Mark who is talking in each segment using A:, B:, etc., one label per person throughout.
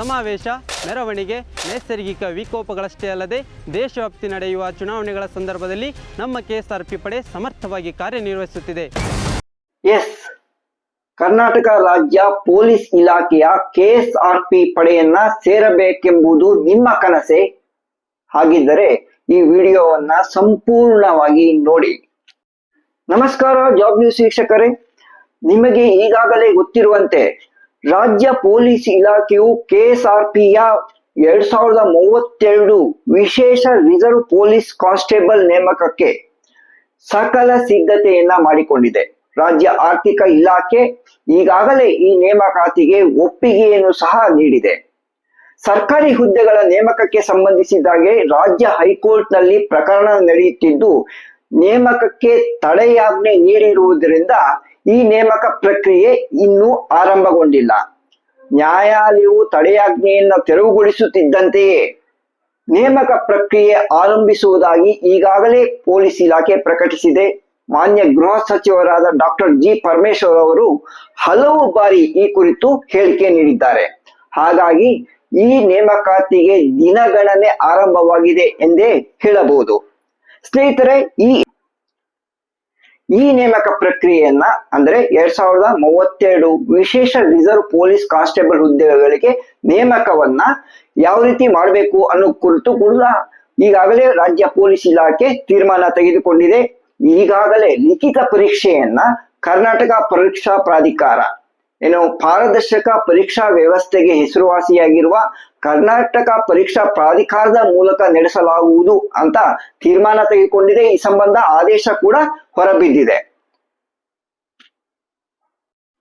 A: ಸಮಾವೇಶ, ಮೆರವಣಿಗೆ, ನೈಸರ್ಗಿಕ ವಿಕೋಪಗಳಷ್ಟೇ ಅಲ್ಲದೆ ದೇಶವ್ಯಾಪ್ತಿ ನಡೆಯುವ ಚುನಾವಣೆಗಳ ಸಂದರ್ಭದಲ್ಲಿ ನಮ್ಮ ಕೆಎಸ್ಆರ್ಪಿ ಪಡೆ ಸಮರ್ಥವಾಗಿ ಕಾರ್ಯನಿರ್ವಹಿಸುತ್ತಿದೆ.
B: ಎಸ್, ಕರ್ನಾಟಕ ರಾಜ್ಯ ಪೊಲೀಸ್ ಇಲಾಖೆಯ ಕೆಎಸ್ಆರ್ಪಿ ಪಡೆಯನ್ನ ಸೇರಬೇಕೆಂಬುದು ನಿಮ್ಮ ಕನಸೆ? ಹಾಗಿದ್ದರೆ ಈ ವಿಡಿಯೋವನ್ನ ಸಂಪೂರ್ಣವಾಗಿ ನೋಡಿ. ನಮಸ್ಕಾರ, ಜಾಬ್ ನ್ಯೂಸ್ ವೀಕ್ಷಕರೇ. ನಿಮಗೆ ಈಗಾಗಲೇ ಗೊತ್ತಿರುವಂತೆ ರಾಜ್ಯ ಪೊಲೀಸ್ ಇಲಾಖೆಯು ಕೆಎಸ್ಆರ್ಪಿಯ ಎರಡ್ ಸಾವಿರದ ಮೂವತ್ತೆರಡು ವಿಶೇಷ ರಿಸರ್ವ್ ಪೊಲೀಸ್ ಕಾನ್ಸ್ಟೇಬಲ್ ನೇಮಕಕ್ಕೆ ಸಕಲ ಸಿದ್ಧತೆಯನ್ನ ಮಾಡಿಕೊಂಡಿದೆ. ರಾಜ್ಯ ಆರ್ಥಿಕ ಇಲಾಖೆ ಈಗಾಗಲೇ ಈ ನೇಮಕಾತಿಗೆ ಒಪ್ಪಿಗೆಯನ್ನು ಸಹ ನೀಡಿದೆ. ಸರ್ಕಾರಿ ಹುದ್ದೆಗಳ ನೇಮಕಕ್ಕೆ ಸಂಬಂಧಿಸಿದಾಗೆ ರಾಜ್ಯ ಹೈಕೋರ್ಟ್ನಲ್ಲಿ ಪ್ರಕರಣ ನಡೆಯುತ್ತಿದ್ದು, ನೇಮಕಕ್ಕೆ ತಡೆಯಾಜ್ಞೆ ನೀಡಿರುವುದರಿಂದ ಈ ನೇಮಕ ಪ್ರಕ್ರಿಯೆ ಇನ್ನೂ ಆರಂಭಗೊಂಡಿಲ್ಲ. ನ್ಯಾಯಾಲಯವು ತಡೆಯಾಜ್ಞೆಯನ್ನು ತೆರವುಗೊಳಿಸುತ್ತಿದ್ದಂತೆಯೇ ನೇಮಕ ಪ್ರಕ್ರಿಯೆ ಆರಂಭಿಸುವುದಾಗಿ ಈಗಾಗಲೇ ಪೊಲೀಸ್ ಇಲಾಖೆ ಪ್ರಕಟಿಸಿದೆ. ಮಾನ್ಯ ಗೃಹ ಸಚಿವರಾದ ಡಾಕ್ಟರ್ ಜಿ. ಪರಮೇಶ್ವರ್ ಅವರು ಹಲವು ಬಾರಿ ಈ ಕುರಿತು ಹೇಳಿಕೆ ನೀಡಿದ್ದಾರೆ. ಹಾಗಾಗಿ ಈ ನೇಮಕಾತಿಗೆ ದಿನಗಣನೆ ಆರಂಭವಾಗಿದೆ ಎಂದೇ ಹೇಳಬಹುದು. ಸ್ನೇಹಿತರೆ, ಈ ಈ ನೇಮಕ ಪ್ರಕ್ರಿಯೆಯನ್ನ ಅಂದ್ರೆ ಎರಡ್ ಸಾವಿರದ ಮೂವತ್ತೆರಡು ವಿಶೇಷ ರಿಸರ್ವ್ ಪೊಲೀಸ್ ಕಾನ್ಸ್ಟೇಬಲ್ ಹುದ್ದೆಗಳಿಗೆ ನೇಮಕವನ್ನ ಯಾವ ರೀತಿ ಮಾಡಬೇಕು ಅನ್ನೋ ಕುರಿತು ಕೂಡ ಈಗಾಗಲೇ ರಾಜ್ಯ ಪೊಲೀಸ್ ಇಲಾಖೆ ತೀರ್ಮಾನ ತೆಗೆದುಕೊಂಡಿದೆ. ಈಗಾಗಲೇ ಲಿಖಿತ ಪರೀಕ್ಷೆಯನ್ನ ಕರ್ನಾಟಕ ಪರೀಕ್ಷಾ ಪ್ರಾಧಿಕಾರ ಏನು ಪಾರದರ್ಶಕ ಪರೀಕ್ಷಾ ವ್ಯವಸ್ಥೆಗೆ ಹೆಸರುವಾಸಿಯಾಗಿರುವ ಕರ್ನಾಟಕ ಪರೀಕ್ಷಾ ಪ್ರಾಧಿಕಾರದ ಮೂಲಕ ನಡೆಸಲಾಗುವುದು ಅಂತ ತೀರ್ಮಾನ ತೆಗೆದುಕೊಂಡಿದೆ. ಈ ಸಂಬಂಧ ಆದೇಶ ಕೂಡ ಹೊರಬಿದ್ದಿದೆ.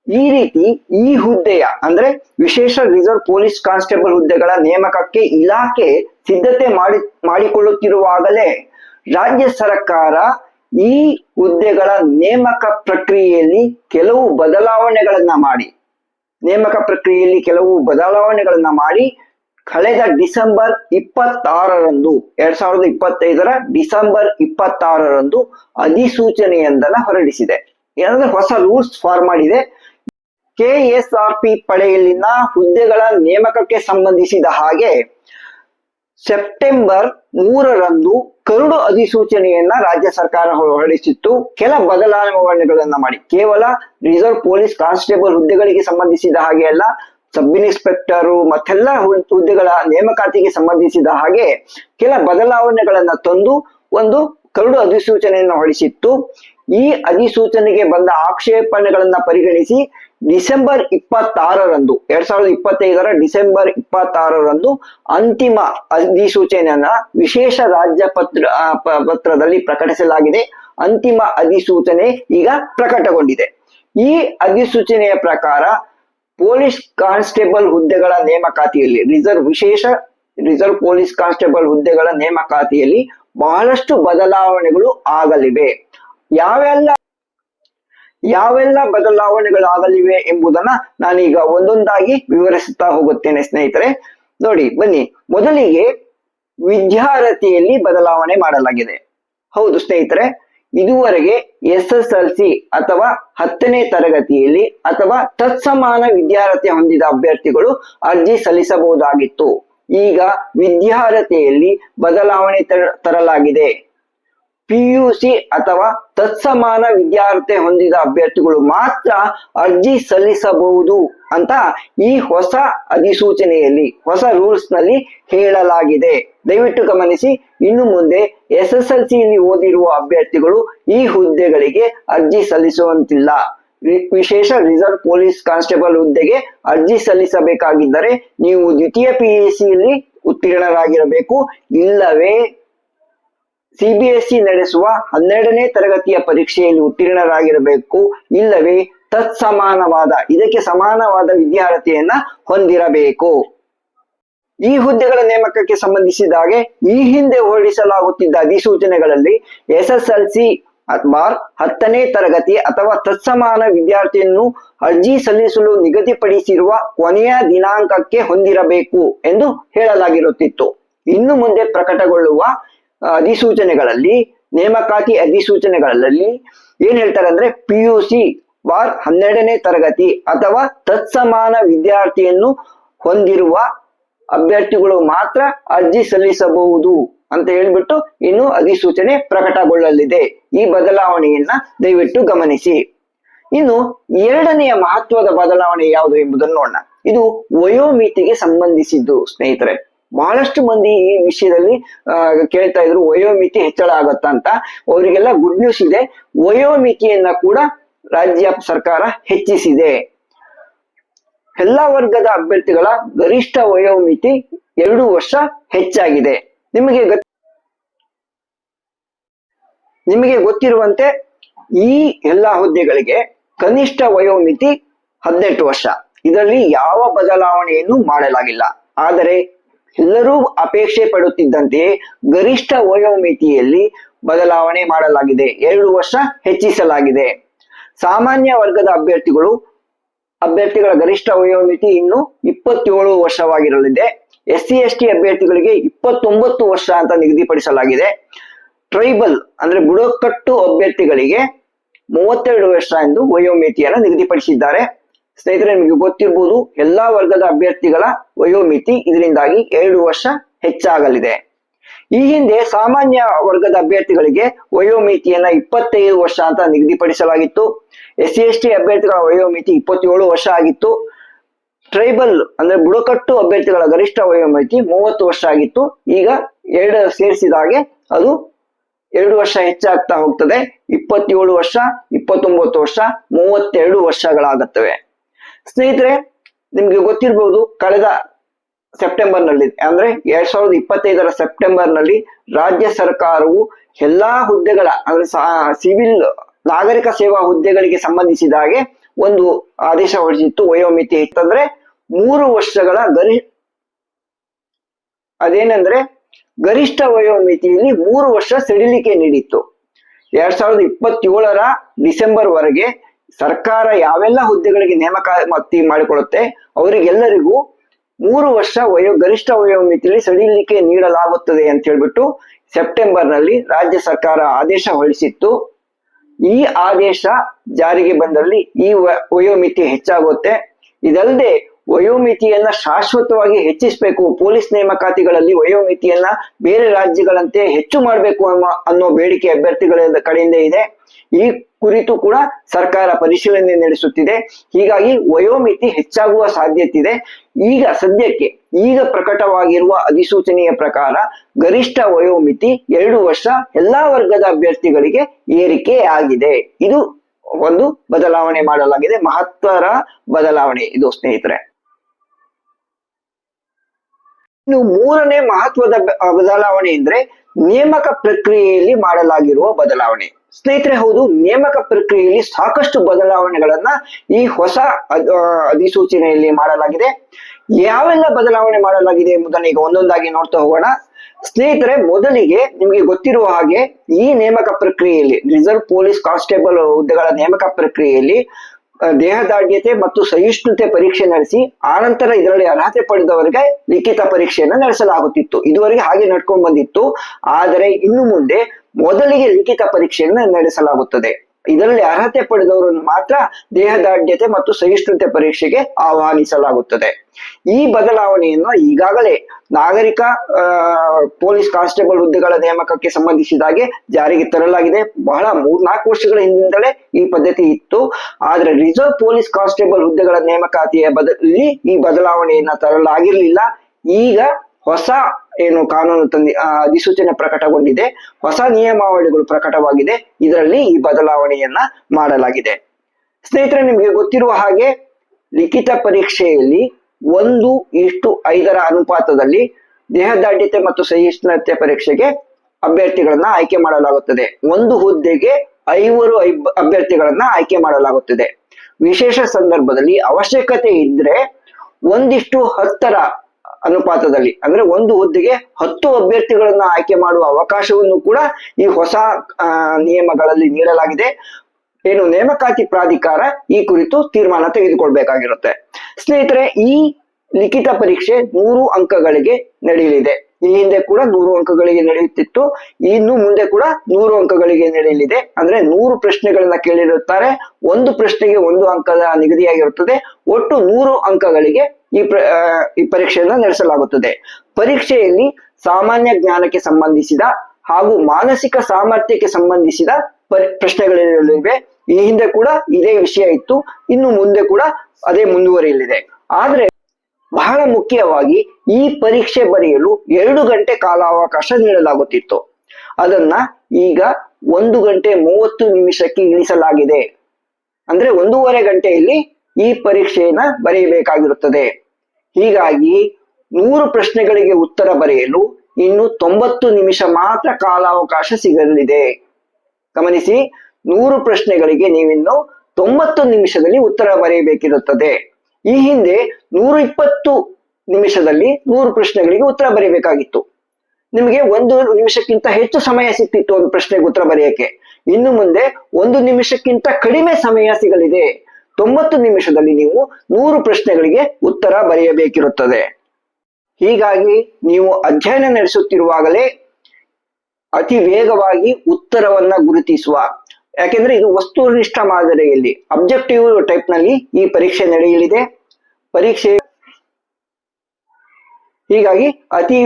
B: ಈ ರೀತಿ ಈ ಹುದ್ದೆಯ ಅಂದ್ರೆ ವಿಶೇಷ ರಿಸರ್ವ್ ಪೊಲೀಸ್ ಕಾನ್ಸ್ಟೇಬಲ್ ಹುದ್ದೆಗಳ ನೇಮಕಕ್ಕೆ ಇಲಾಖೆ ಸಿದ್ಧತೆ ಮಾಡಿ, ಮಾಡಿಕೊಳ್ಳುತ್ತಿರುವಾಗಲೇ ರಾಜ್ಯ ಸರ್ಕಾರ ಈ ಹುದ್ದೆಗಳ ನೇಮಕ ಪ್ರಕ್ರಿಯೆಯಲ್ಲಿ ಕೆಲವು ಬದಲಾವಣೆಗಳನ್ನ ಮಾಡಿ. ನೇಮಕ ಪ್ರಕ್ರಿಯೆಯಲ್ಲಿ ಕೆಲವು ಬದಲಾವಣೆಗಳನ್ನ ಮಾಡಿ ಕಳೆದ ಡಿಸೆಂಬರ್ ಇಪ್ಪತ್ತಾರರಂದು, ಎರಡ್ ಸಾವಿರದ ಇಪ್ಪತ್ತೈದರ ಡಿಸೆಂಬರ್ ಇಪ್ಪತ್ತಾರರಂದು ಅಧಿಸೂಚನೆಯೊಂದನ್ನ ಹೊರಡಿಸಿದೆ. ಏನಂದ್ರೆ ಹೊಸ ರೂಲ್ಸ್ ಫಾರ್ಮ್ ಮಾಡಿದೆ. ಕೆಎಸ್ಆರ್ಪಿ ಪಡೆಯಲ್ಲಿನ ಹುದ್ದೆಗಳ ನೇಮಕಕ್ಕೆ ಸಂಬಂಧಿಸಿದ ಹಾಗೆ ಸೆಪ್ಟೆಂಬರ್ ಮೂರರಂದು ಕರುಡು ಅಧಿಸೂಚನೆಯನ್ನ ರಾಜ್ಯ ಸರ್ಕಾರ ಹೊರಡಿಸಿತ್ತು. ಕೆಲ ಬದಲಾವಣೆಗಳನ್ನ ಮಾಡಿ. ಕೇವಲ ರಿಸರ್ವ್ ಪೊಲೀಸ್ ಕಾನ್ಸ್ಟೇಬಲ್ ಹುದ್ದೆಗಳಿಗೆ ಸಂಬಂಧಿಸಿದ ಹಾಗೆ ಅಲ್ಲ, ಸಬ್ ಇನ್ಸ್ಪೆಕ್ಟರು ಮತ್ತೆಲ್ಲ ಹುದ್ದೆಗಳ ನೇಮಕಾತಿಗೆ ಸಂಬಂಧಿಸಿದ ಹಾಗೆ ಕೆಲ ಬದಲಾವಣೆಗಳನ್ನ ತಂದು ಒಂದು ಕರುಡು ಅಧಿಸೂಚನೆಯನ್ನು ಹೊರಡಿಸಿತ್ತು. ಈ ಅಧಿಸೂಚನೆಗೆ ಬಂದ ಆಕ್ಷೇಪಣೆಗಳನ್ನ ಪರಿಗಣಿಸಿ ಡಿಸೆಂಬರ್ ಇಪ್ಪತ್ತಾರರಂದು, ಎರಡ್ ಸಾವಿರದ ಇಪ್ಪತ್ತೈದರ ಡಿಸೆಂಬರ್ ಇಪ್ಪತ್ತಾರರಂದು ಅಂತಿಮ ಅಧಿಸೂಚನೆಯನ್ನ ವಿಶೇಷ ರಾಜ್ಯ ಪತ್ರ ಪತ್ರದಲ್ಲಿ ಪ್ರಕಟಿಸಲಾಗಿದೆ. ಅಂತಿಮ ಅಧಿಸೂಚನೆ ಈಗ ಪ್ರಕಟಗೊಂಡಿದೆ. ಈ ಅಧಿಸೂಚನೆಯ ಪ್ರಕಾರ ಪೊಲೀಸ್ ಕಾನ್ಸ್ಟೇಬಲ್ ಹುದ್ದೆಗಳ ನೇಮಕಾತಿಯಲ್ಲಿ, ರಿಸರ್ವ್, ವಿಶೇಷ ರಿಸರ್ವ್ ಪೊಲೀಸ್ ಕಾನ್ಸ್ಟೇಬಲ್ ಹುದ್ದೆಗಳ ನೇಮಕಾತಿಯಲ್ಲಿ ಬಹಳಷ್ಟು ಬದಲಾವಣೆಗಳು ಆಗಲಿವೆ. ಯಾವೆಲ್ಲ ಯಾವೆಲ್ಲ ಬದಲಾವಣೆಗಳಾಗಲಿವೆ ಎಂಬುದನ್ನ ನಾನೀಗ ಒಂದೊಂದಾಗಿ ವಿವರಿಸುತ್ತಾ ಹೋಗುತ್ತೇನೆ ಸ್ನೇಹಿತರೆ. ನೋಡಿ, ಬನ್ನಿ. ಮೊದಲಿಗೆ ವಿದ್ಯಾರ್ಥಿಯಲ್ಲಿ ಬದಲಾವಣೆ ಮಾಡಲಾಗಿದೆ. ಹೌದು ಸ್ನೇಹಿತರೆ, ಇದುವರೆಗೆ ಎಸ್ ಎಸ್ ಎಲ್ ಸಿ ಅಥವಾ ಹತ್ತನೇ ತರಗತಿಯಲ್ಲಿ ಅಥವಾ ತತ್ಸಮಾನ ವಿದ್ಯಾರ್ಥಿ ಹೊಂದಿದ ಅಭ್ಯರ್ಥಿಗಳು ಅರ್ಜಿ ಸಲ್ಲಿಸಬಹುದಾಗಿತ್ತು. ಈಗ ವಿದ್ಯಾರ್ಹತೆಯಲ್ಲಿ ಬದಲಾವಣೆ ತರ- ತರಲಾಗಿದೆ. ಪಿಯುಸಿ ಅಥವಾ ತತ್ಸಮಾನ ವಿದ್ಯಾರ್ಹತೆ ಹೊಂದಿದ ಅಭ್ಯರ್ಥಿಗಳು ಮಾತ್ರ ಅರ್ಜಿ ಸಲ್ಲಿಸಬಹುದು ಅಂತ ಈ ಹೊಸ ಅಧಿಸೂಚನೆಯಲ್ಲಿ, ಹೊಸ ರೂಲ್ಸ್ನಲ್ಲಿ ಹೇಳಲಾಗಿದೆ. ದಯವಿಟ್ಟು ಗಮನಿಸಿ, ಇನ್ನು ಮುಂದೆ ಎಸ್ ಎಸ್ ಎಲ್ ಸಿಯಲ್ಲಿ ಓದಿರುವ ಅಭ್ಯರ್ಥಿಗಳು ಈ ಹುದ್ದೆಗಳಿಗೆ ಅರ್ಜಿ ಸಲ್ಲಿಸುವಂತಿಲ್ಲ. ವಿಶೇಷ ರಿಸರ್ವ್ ಪೊಲೀಸ್ ಕಾನ್ಸ್ಟೇಬಲ್ ಹುದ್ದೆಗೆ ಅರ್ಜಿ ಸಲ್ಲಿಸಬೇಕಾಗಿದ್ದರೆ ನೀವು ದ್ವಿತೀಯ ಪಿ ಯು ಸಿಯಲ್ಲಿ ಉತ್ತೀರ್ಣರಾಗಿರಬೇಕು. ಇಲ್ಲವೇ ಸಿಬಿಎಸ್ಇ ನಡೆಸುವ ಹನ್ನೆರಡನೇ ತರಗತಿಯ ಪರೀಕ್ಷೆಯಲ್ಲಿ ಉತ್ತೀರ್ಣರಾಗಿರಬೇಕು. ಇಲ್ಲವೇ ತತ್ಸಮಾನವಾದ, ಇದಕ್ಕೆ ಸಮಾನವಾದ ವಿದ್ಯಾರ್ಹತೆಯನ್ನ ಹೊಂದಿರಬೇಕು. ಈ ಹುದ್ದೆಗಳ ನೇಮಕಕ್ಕೆ ಸಂಬಂಧಿಸಿದಾಗೆ ಈ ಹಿಂದೆ ಹೊರಡಿಸಲಾಗುತ್ತಿದ್ದ ಅಧಿಸೂಚನೆಗಳಲ್ಲಿ ಎಸ್ ಎಸ್ ಎಲ್ ಸಿ ಬಾರ್ ಹತ್ತನೇ ತರಗತಿ ಅಥವಾ ತತ್ಸಮಾನ ವಿದ್ಯಾರ್ಥಿಯನ್ನು ಅರ್ಜಿ ಸಲ್ಲಿಸಲು ನಿಗದಿಪಡಿಸಿರುವ ಕೊನೆಯ ದಿನಾಂಕಕ್ಕೆ ಹೊಂದಿರಬೇಕು ಎಂದು ಹೇಳಲಾಗಿರುತ್ತಿತ್ತು. ಇನ್ನು ಮುಂದೆ ಪ್ರಕಟಗೊಳ್ಳುವ ಅಧಿಸೂಚನೆಗಳಲ್ಲಿ, ನೇಮಕಾತಿ ಅಧಿಸೂಚನೆಗಳಲ್ಲಿ ಏನ್ ಹೇಳ್ತಾರೆ ಅಂದ್ರೆ ಪಿ ಯು ಸಿ ಬಾರ್ ಹನ್ನೆರಡನೇ ತರಗತಿ ಅಥವಾ ತತ್ಸಮಾನ ವಿದ್ಯಾರ್ಥಿಯನ್ನು ಹೊಂದಿರುವ ಅಭ್ಯರ್ಥಿಗಳು ಮಾತ್ರ ಅರ್ಜಿ ಸಲ್ಲಿಸಬಹುದು ಅಂತ ಹೇಳ್ಬಿಟ್ಟು ಇನ್ನು ಅಧಿಸೂಚನೆ ಪ್ರಕಟಗೊಳ್ಳಲಿದೆ. ಈ ಬದಲಾವಣೆಯನ್ನ ದಯವಿಟ್ಟು ಗಮನಿಸಿ. ಇನ್ನು ಎರಡನೆಯ ಮಹತ್ವದ ಬದಲಾವಣೆ ಯಾವುದು ಎಂಬುದನ್ನು ನೋಡೋಣ. ಇದು ವಯೋಮಿತಿಗೆ ಸಂಬಂಧಿಸಿದ್ದು ಸ್ನೇಹಿತರೆ. ಬಹಳಷ್ಟು ಮಂದಿ ಈ ವಿಷಯದಲ್ಲಿ ಕೇಳ್ತಾ ಇದ್ರು, ವಯೋಮಿತಿ ಹೆಚ್ಚಳ ಆಗತ್ತಾ ಅಂತ. ಅವರಿಗೆಲ್ಲ ಗುಡ್ ನ್ಯೂಸ್ ಇದೆ. ವಯೋಮಿತಿಯನ್ನ ಕೂಡ ರಾಜ್ಯ ಸರ್ಕಾರ ಹೆಚ್ಚಿಸಿದೆ. ಎಲ್ಲಾ ವರ್ಗದ ಅಭ್ಯರ್ಥಿಗಳ ಗರಿಷ್ಠ ವಯೋಮಿತಿ ಎರಡು ವರ್ಷ ಹೆಚ್ಚಾಗಿದೆ. ನಿಮಗೆ ನಿಮಗೆ ಗೊತ್ತಿರುವಂತೆ ಈ ಎಲ್ಲಾ ಹುದ್ದೆಗಳಿಗೆ ಕನಿಷ್ಠ ವಯೋಮಿತಿ ಹದಿನೆಂಟು ವರ್ಷ. ಇದರಲ್ಲಿ ಯಾವ ಬದಲಾವಣೆಯನ್ನು ಮಾಡಲಾಗಿಲ್ಲ. ಆದರೆ ಎಲ್ಲರೂ ಅಪೇಕ್ಷೆ ಪಡುತ್ತಿದ್ದಂತೆಯೇ ಗರಿಷ್ಠ ವಯೋಮಿತಿಯಲ್ಲಿ ಬದಲಾವಣೆ ಮಾಡಲಾಗಿದೆ. ಎರಡು ವರ್ಷ ಹೆಚ್ಚಿಸಲಾಗಿದೆ. ಸಾಮಾನ್ಯ ವರ್ಗದ ಅಭ್ಯರ್ಥಿಗಳು, ಅಭ್ಯರ್ಥಿಗಳ ಗರಿಷ್ಠ ವಯೋಮಿತಿ ಇನ್ನು ಇಪ್ಪತ್ತೇಳು ವರ್ಷವಾಗಿರಲಿದೆ. ಎಸ್ ಸಿ ಎಸ್ ಟಿ ಅಭ್ಯರ್ಥಿಗಳಿಗೆ ಇಪ್ಪತ್ತೊಂಬತ್ತು ವರ್ಷ ಅಂತ ನಿಗದಿಪಡಿಸಲಾಗಿದೆ. ಟ್ರೈಬಲ್ ಅಂದ್ರೆ ಬುಡಕಟ್ಟು ಅಭ್ಯರ್ಥಿಗಳಿಗೆ ಮೂವತ್ತೆರಡು ವರ್ಷ ಎಂದು ವಯೋಮಿತಿಯನ್ನು ನಿಗದಿಪಡಿಸಿದ್ದಾರೆ. ಸ್ನೇಹಿತರೆ, ನಿಮಗೆ ಗೊತ್ತಿರ್ಬೋದು, ಎಲ್ಲಾ ವರ್ಗದ ಅಭ್ಯರ್ಥಿಗಳ ವಯೋಮಿತಿ ಇದರಿಂದಾಗಿ ಎರಡು ವರ್ಷ ಹೆಚ್ಚಾಗಲಿದೆ. ಈ ಹಿಂದೆ ಸಾಮಾನ್ಯ ವರ್ಗದ ಅಭ್ಯರ್ಥಿಗಳಿಗೆ ವಯೋಮಿತಿಯನ್ನ ಇಪ್ಪತ್ತೈದು ವರ್ಷ ಅಂತ ನಿಗದಿಪಡಿಸಲಾಗಿತ್ತು. ಎಸ್ ಸಿ ಎಸ್ ಟಿ ಅಭ್ಯರ್ಥಿಗಳ ವಯೋಮಿತಿ ಇಪ್ಪತ್ತೇಳು ವರ್ಷ ಆಗಿತ್ತು. ಟ್ರೈಬಲ್ ಅಂದ್ರೆ ಬುಡಕಟ್ಟು ಅಭ್ಯರ್ಥಿಗಳ ಗರಿಷ್ಠ ವಯೋಮಿತಿ ಮೂವತ್ತು ವರ್ಷ ಆಗಿತ್ತು. ಈಗ ಎರಡು ಸೇರಿಸಿದಾಗೆ ಅದು ಎರಡು ವರ್ಷ ಹೆಚ್ಚಾಗ್ತಾ ಹೋಗ್ತದೆ. ಇಪ್ಪತ್ತೇಳು ವರ್ಷ, ಇಪ್ಪತ್ತೊಂಬತ್ತು ವರ್ಷ, ಮೂವತ್ತೆರಡು ವರ್ಷಗಳಾಗುತ್ತವೆ. ಸ್ನೇಹಿತರೆ, ನಿಮ್ಗೆ ಗೊತ್ತಿರಬಹುದು ಕಳೆದ ಸೆಪ್ಟೆಂಬರ್ನಲ್ಲಿ ಅಂದ್ರೆ ಎರಡ್ ಸಾವಿರದ ಇಪ್ಪತ್ತೈದರ ಸೆಪ್ಟೆಂಬರ್ನಲ್ಲಿ ರಾಜ್ಯ ಸರ್ಕಾರವು ಎಲ್ಲಾ ಹುದ್ದೆಗಳ, ಅಂದ್ರೆ ಸಿವಿಲ್ ನಾಗರಿಕ ಸೇವಾ ಹುದ್ದೆಗಳಿಗೆ ಸಂಬಂಧಿಸಿದ ಹಾಗೆ ಒಂದು ಆದೇಶ ಹೊರಡಿಸಿತ್ತು, ವಯೋಮಿತಿ ಇತ್ತಂದ್ರೆ ಮೂರು ವರ್ಷಗಳ ಗರಿ, ಅದೇನೆಂದ್ರೆ ಗರಿಷ್ಠ ವಯೋಮಿತಿಯಲ್ಲಿ ಮೂರು ವರ್ಷ ಸಡಿಲಿಕೆ ನೀಡಿತ್ತು. ಎರಡ್ ಸಾವಿರದ ಇಪ್ಪತ್ತೇಳರ ಡಿಸೆಂಬರ್ ವರೆಗೆ ಸರ್ಕಾರ ಯಾವೆಲ್ಲ ಹುದ್ದೆಗಳಿಗೆ ನೇಮಕಾತಿ ಮಾಡಿಕೊಳ್ಳುತ್ತೆ, ಅವರಿಗೆಲ್ಲರಿಗೂ ಮೂರು ವರ್ಷ ವಯೋ, ಗರಿಷ್ಠ ವಯೋಮಿತಿಯಲ್ಲಿ ಸಡಿಲಿಕೆ ನೀಡಲಾಗುತ್ತದೆ ಅಂತ ಹೇಳ್ಬಿಟ್ಟು ಸೆಪ್ಟೆಂಬರ್ನಲ್ಲಿ ರಾಜ್ಯ ಸರ್ಕಾರ ಆದೇಶ ಹೊರಡಿಸಿತ್ತು. ಈ ಆದೇಶ ಜಾರಿಗೆ ಬಂದಲ್ಲಿ ಈ ವಯೋಮಿತಿ ಹೆಚ್ಚಾಗುತ್ತೆ. ಇದಲ್ಲದೆ ವಯೋಮಿತಿಯನ್ನ ಶಾಶ್ವತವಾಗಿ ಹೆಚ್ಚಿಸಬೇಕು. ಪೊಲೀಸ್ ನೇಮಕಾತಿಗಳಲ್ಲಿ ವಯೋಮಿತಿಯನ್ನ ಬೇರೆ ರಾಜ್ಯಗಳಂತೆ ಹೆಚ್ಚು ಮಾಡಬೇಕು ಅನ್ನೋ ಅನ್ನೋ ಬೇಡಿಕೆ ಅಭ್ಯರ್ಥಿಗಳ ಕಡೆಯಿಂದ ಇದೆ. ಈ ಕುರಿತು ಕೂಡ ಸರ್ಕಾರ ಪರಿಶೀಲನೆ ನಡೆಸುತ್ತಿದೆ. ಹೀಗಾಗಿ ವಯೋಮಿತಿ ಹೆಚ್ಚಾಗುವ ಸಾಧ್ಯತೆ ಇದೆ ಈಗ ಸದ್ಯಕ್ಕೆ ಈಗ ಪ್ರಕಟವಾಗಿರುವ ಅಧಿಸೂಚನೆಯ ಪ್ರಕಾರ ಗರಿಷ್ಠ ವಯೋಮಿತಿ ಎರಡು ವರ್ಷ ಎಲ್ಲಾ ವರ್ಗದ ಅಭ್ಯರ್ಥಿಗಳಿಗೆ ಏರಿಕೆ ಆಗಿದೆ. ಇದು ಒಂದು ಬದಲಾವಣೆ ಮಾಡಲಾಗಿದೆ. ಮಹತ್ತರ ಬದಲಾವಣೆ ಇದು ಸ್ನೇಹಿತರೆ. ಇನ್ನು ಮೂರನೇ ಮಹತ್ವದ ಬದಲಾವಣೆ ಅಂದ್ರೆ ನೇಮಕ ಪ್ರಕ್ರಿಯೆಯಲ್ಲಿ ಮಾಡಲಾಗಿರುವ ಬದಲಾವಣೆ. ಸ್ನೇಹಿತರೆ, ಹೌದು, ನೇಮಕ ಪ್ರಕ್ರಿಯೆಯಲ್ಲಿ ಸಾಕಷ್ಟು ಬದಲಾವಣೆಗಳನ್ನ ಈ ಹೊಸ ಅಧಿಸೂಚನೆಯಲ್ಲಿ ಮಾಡಲಾಗಿದೆ. ಯಾವೆಲ್ಲ ಬದಲಾವಣೆ ಮಾಡಲಾಗಿದೆ ಎಂಬುದನ್ನು ಈಗ ಒಂದೊಂದಾಗಿ ನೋಡ್ತಾ ಹೋಗೋಣ. ಸ್ನೇಹಿತರೆ, ಮೊದಲಿಗೆ ನಿಮಗೆ ಗೊತ್ತಿರುವ ಹಾಗೆ ಈ ನೇಮಕ ಪ್ರಕ್ರಿಯೆಯಲ್ಲಿ, ರಿಸರ್ವ್ ಪೊಲೀಸ್ ಕಾನ್ಸ್ಟೇಬಲ್ ಹುದ್ದೆಗಳ ನೇಮಕ ಪ್ರಕ್ರಿಯೆಯಲ್ಲಿ ದೇಹದಾಢ್ಯತೆ ಮತ್ತು ಸಹಿಷ್ಣುತೆ ಪರೀಕ್ಷೆ ನಡೆಸಿ ಆನಂತರ ಇದರಲ್ಲಿ ಅರ್ಹತೆ ಪಡೆದವರಿಗೆ ಲಿಖಿತ ಪರೀಕ್ಷೆಯನ್ನು ನಡೆಸಲಾಗುತ್ತಿತ್ತು. ಇದುವರೆಗೆ ಹಾಗೆ ನಡ್ಕೊಂಡು ಬಂದಿತ್ತು. ಆದರೆ ಇನ್ನು ಮುಂದೆ ಮೊದಲಿಗೆ ಲಿಖಿತ ಪರೀಕ್ಷೆಯನ್ನು ನಡೆಸಲಾಗುತ್ತದೆ. ಇದರಲ್ಲಿ ಅರ್ಹತೆ ಪಡೆದವರನ್ನು ಮಾತ್ರ ದೇಹದಾಢ್ಯತೆ ಮತ್ತು ಸಹಿಷ್ಣುತೆ ಪರೀಕ್ಷೆಗೆ ಆಹ್ವಾನಿಸಲಾಗುತ್ತದೆ. ಈ ಬದಲಾವಣೆಯನ್ನು ಈಗಾಗಲೇ ನಾಗರಿಕ ಪೊಲೀಸ್ ಕಾನ್ಸ್ಟೇಬಲ್ ಹುದ್ದೆಗಳ ನೇಮಕಕ್ಕೆ ಸಂಬಂಧಿಸಿದ ಹಾಗೆ ಜಾರಿಗೆ ತರಲಾಗಿದೆ. ಬಹಳ ಮೂರ್ನಾಲ್ಕು ವರ್ಷಗಳ ಹಿಂದಿಂದಲೇ ಈ ಪದ್ಧತಿ ಇತ್ತು. ಆದ್ರೆ ರಿಸರ್ವ್ ಪೊಲೀಸ್ ಕಾನ್ಸ್ಟೇಬಲ್ ಹುದ್ದೆಗಳ ನೇಮಕಾತಿಯ ಬದಲಿ ಈ ಬದಲಾವಣೆಯನ್ನ ತರಲಾಗಿರ್ಲಿಲ್ಲ. ಈಗ ಹೊಸ ಏನು ಕಾನೂನು ತಂದಿ ಅಧಿಸೂಚನೆ ಪ್ರಕಟಗೊಂಡಿದೆ. ಹೊಸ ನಿಯಮಾವಳಿಗಳು ಪ್ರಕಟವಾಗಿದೆ. ಇದರಲ್ಲಿ ಈ ಬದಲಾವಣೆಯನ್ನ ಮಾಡಲಾಗಿದೆ. ಸ್ನೇಹಿತರೆ, ನಿಮಗೆ ಗೊತ್ತಿರುವ ಹಾಗೆ ಲಿಖಿತ ಪರೀಕ್ಷೆಯಲ್ಲಿ ಒಂದು ಇಷ್ಟು ಐದರ ಅನುಪಾತದಲ್ಲಿ ದೇಹದಾಢ್ಯತೆ ಮತ್ತು ಸಹಿಷ್ಣುತೆ ಪರೀಕ್ಷೆಗೆ ಅಭ್ಯರ್ಥಿಗಳನ್ನ ಆಯ್ಕೆ ಮಾಡಲಾಗುತ್ತದೆ. ಒಂದು ಹುದ್ದೆಗೆ ಐವರು ಅಭ್ಯರ್ಥಿಗಳನ್ನ ಆಯ್ಕೆ ಮಾಡಲಾಗುತ್ತದೆ. ವಿಶೇಷ ಸಂದರ್ಭದಲ್ಲಿ ಅವಶ್ಯಕತೆ ಇದ್ರೆ ಒಂದಿಷ್ಟು ಹತ್ತರ ಅನುಪಾತದಲ್ಲಿ. ಅಂದ್ರೆ ಒಂದು ಹುದ್ದೆಗೆ ಹತ್ತು ಅಭ್ಯರ್ಥಿಗಳನ್ನ ಆಯ್ಕೆ ಮಾಡುವ ಅವಕಾಶವನ್ನು ಕೂಡ ಈ ಹೊಸ ನಿಯಮಗಳಲ್ಲಿ ನೀಡಲಾಗಿದೆ. ಏನು ನೇಮಕಾತಿ ಪ್ರಾಧಿಕಾರ ಈ ಕುರಿತು ತೀರ್ಮಾನ ತೆಗೆದುಕೊಳ್ಬೇಕಾಗಿರುತ್ತೆ. ಸ್ನೇಹಿತರೆ, ಈ ಲಿಖಿತ ಪರೀಕ್ಷೆ ನೂರು ಅಂಕಗಳಿಗೆ ನಡೆಯಲಿದೆ. ಈ ಹಿಂದೆ ಕೂಡ ನೂರು ಅಂಕಗಳಿಗೆ ನಡೆಯುತ್ತಿತ್ತು. ಇನ್ನು ಮುಂದೆ ಕೂಡ ನೂರು ಅಂಕಗಳಿಗೆ ನಡೆಯಲಿದೆ. ಅಂದ್ರೆ ನೂರು ಪ್ರಶ್ನೆಗಳನ್ನ ಕೇಳಿರುತ್ತಾರೆ. ಒಂದು ಪ್ರಶ್ನೆಗೆ ಒಂದು ಅಂಕದ ನಿಗದಿಯಾಗಿರುತ್ತದೆ. ಒಟ್ಟು ನೂರು ಅಂಕಗಳಿಗೆ ಈ ಈ ಪರೀಕ್ಷೆಯನ್ನ ನಡೆಸಲಾಗುತ್ತದೆ. ಪರೀಕ್ಷೆಯಲ್ಲಿ ಸಾಮಾನ್ಯ ಜ್ಞಾನಕ್ಕೆ ಸಂಬಂಧಿಸಿದ ಹಾಗೂ ಮಾನಸಿಕ ಸಾಮರ್ಥ್ಯಕ್ಕೆ ಸಂಬಂಧಿಸಿದ ಪರಿ- ಪ್ರಶ್ನೆಗಳಿವೆ ಈ ಹಿಂದೆ ಕೂಡ ಇದೇ ವಿಷಯ ಇತ್ತು. ಇನ್ನು ಮುಂದೆ ಕೂಡ ಅದೇ ಮುಂದುವರಿಯಲಿದೆ. ಆದ್ರೆ ಬಹಳ ಮುಖ್ಯವಾಗಿ ಈ ಪರೀಕ್ಷೆ ಬರೆಯಲು ಎರಡು ಗಂಟೆ ಕಾಲಾವಕಾಶ ನೀಡಲಾಗುತ್ತಿತ್ತು. ಅದನ್ನ ಈಗ ಒಂದು ಗಂಟೆ ಮೂವತ್ತು ನಿಮಿಷಕ್ಕೆ ಇಳಿಸಲಾಗಿದೆ. ಅಂದ್ರೆ ಒಂದೂವರೆ ಗಂಟೆಯಲ್ಲಿ ಈ ಪರೀಕ್ಷೆಯನ್ನ ಬರೆಯಬೇಕಾಗಿರುತ್ತದೆ. ಹೀಗಾಗಿ ನೂರು ಪ್ರಶ್ನೆಗಳಿಗೆ ಉತ್ತರ ಬರೆಯಲು ಇನ್ನು ತೊಂಬತ್ತು ನಿಮಿಷ ಮಾತ್ರ ಕಾಲಾವಕಾಶ ಸಿಗಲಿದೆ. ಗಮನಿಸಿ, ನೂರು ಪ್ರಶ್ನೆಗಳಿಗೆ ನೀವಿನ್ನು ತೊಂಬತ್ತು ನಿಮಿಷದಲ್ಲಿ ಉತ್ತರ ಬರೆಯಬೇಕಿರುತ್ತದೆ. ಈ ಹಿಂದೆ ನೂರ ಇಪ್ಪತ್ತು ನಿಮಿಷದಲ್ಲಿ ನೂರು ಪ್ರಶ್ನೆಗಳಿಗೆ ಉತ್ತರ ಬರೆಯಬೇಕಾಗಿತ್ತು. ನಿಮಗೆ ಒಂದು ನಿಮಿಷಕ್ಕಿಂತ ಹೆಚ್ಚು ಸಮಯ ಸಿಕ್ತಿತ್ತು ಒಂದು ಪ್ರಶ್ನೆಗೆ ಉತ್ತರ ಬರೆಯಕ್ಕೆ. ಇನ್ನು ಮುಂದೆ ಒಂದು ನಿಮಿಷಕ್ಕಿಂತ ಕಡಿಮೆ ಸಮಯ ಸಿಗಲಿದೆ. ತೊಂಬತ್ತು ನಿಮಿಷದಲ್ಲಿ ನೀವು ನೂರು ಪ್ರಶ್ನೆಗಳಿಗೆ ಉತ್ತರ ಬರೆಯಬೇಕಿರುತ್ತದೆ. ಹೀಗಾಗಿ ನೀವು ಅಧ್ಯಯನ ನಡೆಸುತ್ತಿರುವಾಗಲೇ ಅತಿ ವೇಗವಾಗಿ ಉತ್ತರವನ್ನ ಗುರುತಿಸುವ. ಯಾಕೆಂದ್ರೆ ಇದು ವಸ್ತುನಿಷ್ಠ ಮಾದರಿಯಲ್ಲಿ ಅಬ್ಜೆಕ್ಟಿವ್ ಟೈಪ್ನಲ್ಲಿ ಈ ಪರೀಕ್ಷೆ ನಡೆಯಲಿದೆ. ಪರೀಕ್ಷೆ ಹೀಗಾಗಿ ಅತಿ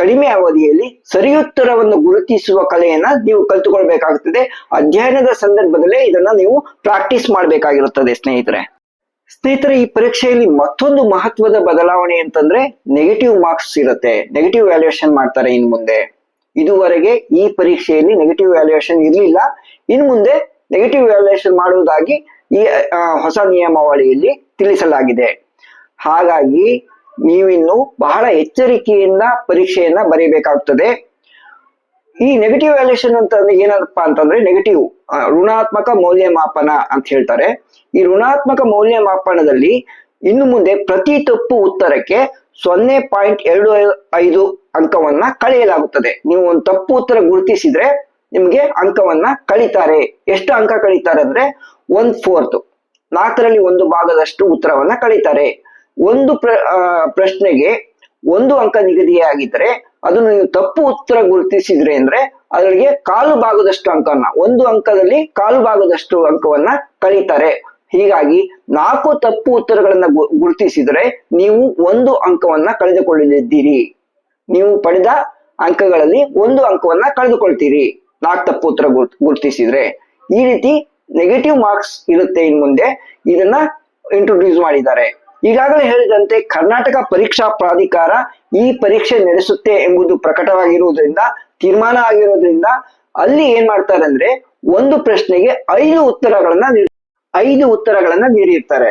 B: ಕಡಿಮೆ ಅವಧಿಯಲ್ಲಿ ಸರಿಯುತ್ತರವನ್ನು ಗುರುತಿಸುವ ಕಲೆಯನ್ನ ನೀವು ಕಲ್ತುಕೊಳ್ಬೇಕಾಗುತ್ತದೆ ಅಧ್ಯಯನದ ಸಂದರ್ಭದಲ್ಲೇ ಇದನ್ನ ನೀವು ಪ್ರಾಕ್ಟೀಸ್ ಮಾಡಬೇಕಾಗಿರುತ್ತದೆ ಸ್ನೇಹಿತರೆ. ಸ್ನೇಹಿತರೆ, ಈ ಪರೀಕ್ಷೆಯಲ್ಲಿ ಮತ್ತೊಂದು ಮಹತ್ವದ ಬದಲಾವಣೆ ಅಂತಂದ್ರೆ ನೆಗೆಟಿವ್ ಮಾರ್ಕ್ಸ್ ಇರುತ್ತೆ. ನೆಗೆಟಿವ್ ವ್ಯಾಲ್ಯೂಯೇಷನ್ ಮಾಡ್ತಾರೆ ಇನ್ ಮುಂದೆ. ಇದುವರೆಗೆ ಈ ಪರೀಕ್ಷೆಯಲ್ಲಿ ನೆಗೆಟಿವ್ ವ್ಯಾಲ್ಯೂಯೇಷನ್ ಇರಲಿಲ್ಲ. ಇನ್ ಮುಂದೆ ನೆಗೆಟಿವ್ ವ್ಯಾಲ್ಯೂಯೇಷನ್ ಮಾಡುವುದಾಗಿ ಈ ಹೊಸ ನಿಯಮಾವಳಿಯಲ್ಲಿ ತಿಳಿಸಲಾಗಿದೆ. ಹಾಗಾಗಿ ನೀವಿನ್ನು ಬಹಳ ಎಚ್ಚರಿಕೆಯಿಂದ ಪರೀಕ್ಷೆಯನ್ನ ಬರೀಬೇಕಾಗ್ತದೆ. ಈ ನೆಗೆಟಿವ್ ವ್ಯಾಲ್ಯೂಷನ್ ಅಂತ ಏನಪ್ಪ ಅಂತಂದ್ರೆ ನೆಗೆಟಿವ್ ಋಣಾತ್ಮಕ ಮೌಲ್ಯಮಾಪನ ಅಂತ ಹೇಳ್ತಾರೆ. ಈ ಋಣಾತ್ಮಕ ಮೌಲ್ಯಮಾಪನದಲ್ಲಿ ಇನ್ನು ಮುಂದೆ ಪ್ರತಿ ತಪ್ಪು ಉತ್ತರಕ್ಕೆ ಸೊನ್ನೆ ಪಾಯಿಂಟ್ ಎರಡು ಐದು ಅಂಕವನ್ನ ಕಳೆಯಲಾಗುತ್ತದೆ. ನೀವು ಒಂದು ತಪ್ಪು ಉತ್ತರ ಗುರುತಿಸಿದ್ರೆ ನಿಮ್ಗೆ ಅಂಕವನ್ನ ಕಳೀತಾರೆ. ಎಷ್ಟು ಅಂಕ ಕಳೀತಾರೆ ಅಂದ್ರೆ ಒನ್ ಫೋರ್ತ್ ನಾಲ್ಕರಲ್ಲಿ ಒಂದು ಭಾಗದಷ್ಟು ಉತ್ತರವನ್ನ ಕಳೀತಾರೆ. ಒಂದು ಪ್ರ ಪ್ರಶ್ನೆಗೆ ಒಂದು ಅಂಕ ನಿಗದಿಯಾಗಿದ್ದರೆ ಅದನ್ನು ನೀವು ತಪ್ಪು ಉತ್ತರ ಗುರುತಿಸಿದ್ರೆ ಅಂದ್ರೆ ಅದರಿಗೆ ಕಾಲು ಭಾಗದಷ್ಟು ಅಂಕವನ್ನ, ಒಂದು ಅಂಕದಲ್ಲಿ ಕಾಲು ಭಾಗದಷ್ಟು ಅಂಕವನ್ನ ಕಳೀತಾರೆ. ಹೀಗಾಗಿ ನಾಲ್ಕು ತಪ್ಪು ಉತ್ತರಗಳನ್ನ ಗುರುತಿಸಿದರೆ ನೀವು ಒಂದು ಅಂಕವನ್ನ ಕಳೆದುಕೊಳ್ಳಲಿದ್ದೀರಿ. ನೀವು ಪಡೆದ ಅಂಕಗಳಲ್ಲಿ ಒಂದು ಅಂಕವನ್ನ ಕಳೆದುಕೊಳ್ತೀರಿ, ನಾಲ್ಕು ತಪ್ಪು ಉತ್ತರ ಗುರ್ತ್- ಗುರುತಿಸಿದ್ರೆ. ಈ ರೀತಿ ನೆಗೆಟಿವ್ ಮಾರ್ಕ್ಸ್ ಇರುತ್ತೆ ಇನ್ ಮುಂದೆ. ಇದನ್ನ ಇಂಟ್ರೊಡ್ಯೂಸ್ ಮಾಡಿದ್ದಾರೆ. ಈಗಾಗಲೇ ಹೇಳಿದಂತೆ ಕರ್ನಾಟಕ ಪರೀಕ್ಷಾ ಪ್ರಾಧಿಕಾರ ಈ ಪರೀಕ್ಷೆ ನಡೆಸುತ್ತೆ ಎಂಬುದು ಪ್ರಕಟವಾಗಿರುವುದರಿಂದ, ತೀರ್ಮಾನ ಆಗಿರೋದ್ರಿಂದ ಅಲ್ಲಿ ಏನ್ ಮಾಡ್ತಾರೆ ಅಂದ್ರೆ ಒಂದು ಪ್ರಶ್ನೆಗೆ ಐದು ಉತ್ತರಗಳನ್ನ ಐದು ಉತ್ತರಗಳನ್ನ ನೀಡಿರ್ತಾರೆ.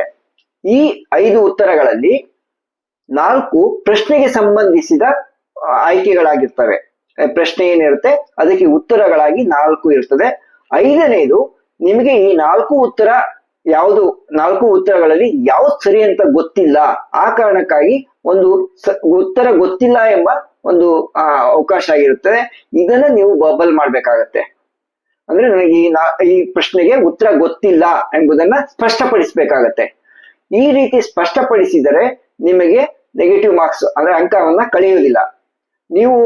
B: ಈ ಐದು ಉತ್ತರಗಳಲ್ಲಿ ನಾಲ್ಕು ಪ್ರಶ್ನೆಗೆ ಸಂಬಂಧಿಸಿದ ಆಯ್ಕೆಗಳಾಗಿರ್ತವೆ. ಪ್ರಶ್ನೆ ಏನಿರುತ್ತೆ ಅದಕ್ಕೆ ಉತ್ತರಗಳಾಗಿ ನಾಲ್ಕು ಇರ್ತದೆ. ಐದನೇದು ನಿಮಗೆ ಈ ನಾಲ್ಕು ಉತ್ತರ ಯಾವುದು ನಾಲ್ಕು ಉತ್ತರಗಳಲ್ಲಿ ಯಾವ್ದು ಸರಿ ಅಂತ ಗೊತ್ತಿಲ್ಲ. ಆ ಕಾರಣಕ್ಕಾಗಿ ಒಂದು ಉತ್ತರ ಗೊತ್ತಿಲ್ಲ ಎಂಬ ಒಂದು ಅವಕಾಶ ಆಗಿರುತ್ತದೆ. ಇದನ್ನ ನೀವು ಬಬಲ್ ಮಾಡ್ಬೇಕಾಗತ್ತೆ. ಅಂದ್ರೆ ನನಗೆ ಈ ನಾ, ಈ ಪ್ರಶ್ನೆಗೆ ಉತ್ತರ ಗೊತ್ತಿಲ್ಲ ಎಂಬುದನ್ನ ಸ್ಪಷ್ಟಪಡಿಸ್ಬೇಕಾಗತ್ತೆ. ಈ ರೀತಿ ಸ್ಪಷ್ಟಪಡಿಸಿದರೆ ನಿಮಗೆ ನೆಗೆಟಿವ್ ಮಾರ್ಕ್ಸ್ ಅಂದ್ರೆ ಅಂಕವನ್ನ ಕಳೆಯುವುದಿಲ್ಲ. ನೀವು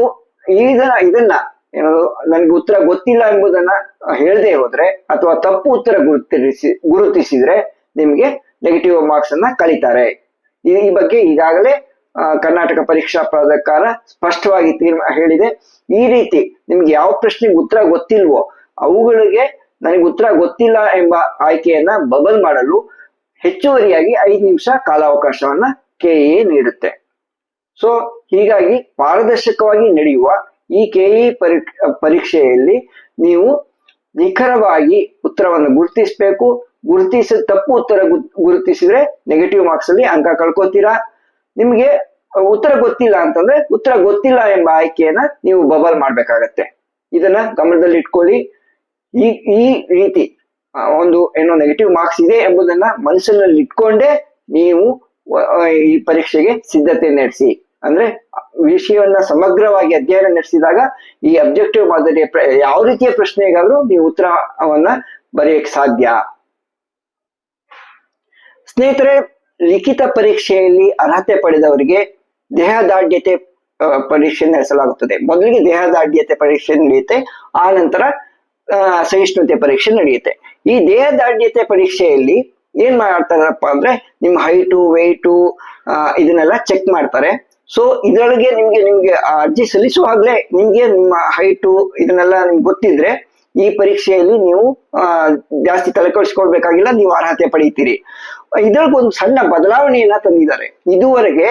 B: ಇದನ್ನ ಇದನ್ನ ಏನದು, ನನ್ಗೆ ಉತ್ತರ ಗೊತ್ತಿಲ್ಲ ಎಂಬುದನ್ನ ಹೇಳದೆ ಹೋದ್ರೆ ಅಥವಾ ತಪ್ಪು ಉತ್ತರ ಗುರುತಿಸಿ, ಗುರುತಿಸಿದ್ರೆ ನಿಮಗೆ ನೆಗೆಟಿವ್ ಮಾರ್ಕ್ಸ್ ಅನ್ನ ಕಳೀತಾರೆ. ಈ ಬಗ್ಗೆ ಈಗಾಗಲೇ ಕರ್ನಾಟಕ ಪರೀಕ್ಷಾ ಪ್ರಾಧಿಕಾರ ಸ್ಪಷ್ಟವಾಗಿ ತೀರ್ಮಾನ ಹೇಳಿದೆ. ಈ ರೀತಿ ನಿಮ್ಗೆ ಯಾವ ಪ್ರಶ್ನೆಗೆ ಉತ್ತರ ಗೊತ್ತಿಲ್ವೋ, ಅವುಗಳಿಗೆ ನನಗೆ ಉತ್ತರ ಗೊತ್ತಿಲ್ಲ ಎಂಬ ಆಯ್ಕೆಯನ್ನ ಬಬಲ್ ಮಾಡಲು ಹೆಚ್ಚುವರಿಯಾಗಿ ಐದು ನಿಮಿಷ ಕಾಲಾವಕಾಶವನ್ನ ಕೆಎ ನೀಡುತ್ತೆ. ಸೊ ಹೀಗಾಗಿ ಪಾರದರ್ಶಕವಾಗಿ ನಡೆಯುವ ಈ ಕೆಇ ಪರೀಕ್ಷೆಯಲ್ಲಿ ನೀವು ನಿಖರವಾಗಿ ಉತ್ತರವನ್ನು ಗುರುತಿಸಬೇಕು. ಗುರುತಿಸ ತಪ್ಪು ಉತ್ತರ ಗುರುತಿಸಿದ್ರೆ ನೆಗೆಟಿವ್ ಮಾರ್ಕ್ಸ್ ಅಲ್ಲಿ ಅಂಕ ಕಳ್ಕೊತೀರಾ? ನಿಮ್ಗೆ ಉತ್ತರ ಗೊತ್ತಿಲ್ಲ ಅಂತಂದ್ರೆ ಉತ್ತರ ಗೊತ್ತಿಲ್ಲ ಎಂಬ ಆಯ್ಕೆಯನ್ನ ನೀವು ಬಬಲ್ ಮಾಡ್ಬೇಕಾಗತ್ತೆ. ಇದನ್ನ ಗಮನದಲ್ಲಿ ಇಟ್ಕೊಳ್ಳಿ. ಈ ಈ ರೀತಿ ಒಂದು ಏನೋ ನೆಗೆಟಿವ್ ಮಾರ್ಕ್ಸ್ ಇದೆ ಎಂಬುದನ್ನ ಮನಸ್ಸಿನಲ್ಲಿ ಇಟ್ಕೊಂಡೇ ನೀವು ಈ ಪರೀಕ್ಷೆಗೆ ಸಿದ್ಧತೆ ನಡೆಸಿ. ಅಂದ್ರೆ ವಿಷಯವನ್ನ ಸಮಗ್ರವಾಗಿ ಅಧ್ಯಯನ ನಡೆಸಿದಾಗ ಈ ಅಬ್ಜೆಕ್ಟಿವ್ ಮಾದರಿಯ ಯಾವ ರೀತಿಯ ಪ್ರಶ್ನೆಗಾದ್ರೂ ನೀವು ಉತ್ತರವನ್ನ ಬರೆಯಕ್ ಸಾಧ್ಯ. ಸ್ನೇಹಿತರೆ, ಲಿಖಿತ ಪರೀಕ್ಷೆಯಲ್ಲಿ ಅರ್ಹತೆ ಪಡೆದವರಿಗೆ ದೇಹದಾಢ್ಯತೆ ಪರೀಕ್ಷೆ ನಡೆಸಲಾಗುತ್ತದೆ. ಮೊದಲಿಗೆ ದೇಹದಾಢ್ಯತೆ ಪರೀಕ್ಷೆ ನಡೆಯುತ್ತೆ, ಆ ನಂತರ ಸಹಿಷ್ಣುತೆ ಪರೀಕ್ಷೆ ನಡೆಯುತ್ತೆ. ಈ ದೇಹದಾಢ್ಯತೆ ಪರೀಕ್ಷೆಯಲ್ಲಿ ಏನ್ ಮಾಡ್ತಾರಪ್ಪ ಅಂದ್ರೆ, ನಿಮ್ಮ ಹೈಟು ವೆಯ್ಟು ಇದನ್ನೆಲ್ಲ ಚೆಕ್ ಮಾಡ್ತಾರೆ. ಸೊ ಇದರೊಳಗೆ ನಿಮ್ಗೆ ನಿಮ್ಗೆ ಅರ್ಜಿ ಸಲ್ಲಿಸುವಾಗ್ಲೇ ನಿಮ್ಗೆ ನಿಮ್ಮ ಹೈಟು ಇದನ್ನೆಲ್ಲ ನಿಮ್ಗೆ ಗೊತ್ತಿದ್ರೆ ಈ ಪರೀಕ್ಷೆಯಲ್ಲಿ ನೀವು ಜಾಸ್ತಿ ತಲೆ ಕೆಡಿಸ್ಕೊಳ್ಬೇಕಾಗಿಲ್ಲ ನೀವು ಅರ್ಹತೆ ಇದ್ರೊಳಗೆ ಒಂದು ಸಣ್ಣ ಬದಲಾವಣೆಯನ್ನ ತಂದಿದ್ದಾರೆ. ಇದುವರೆಗೆ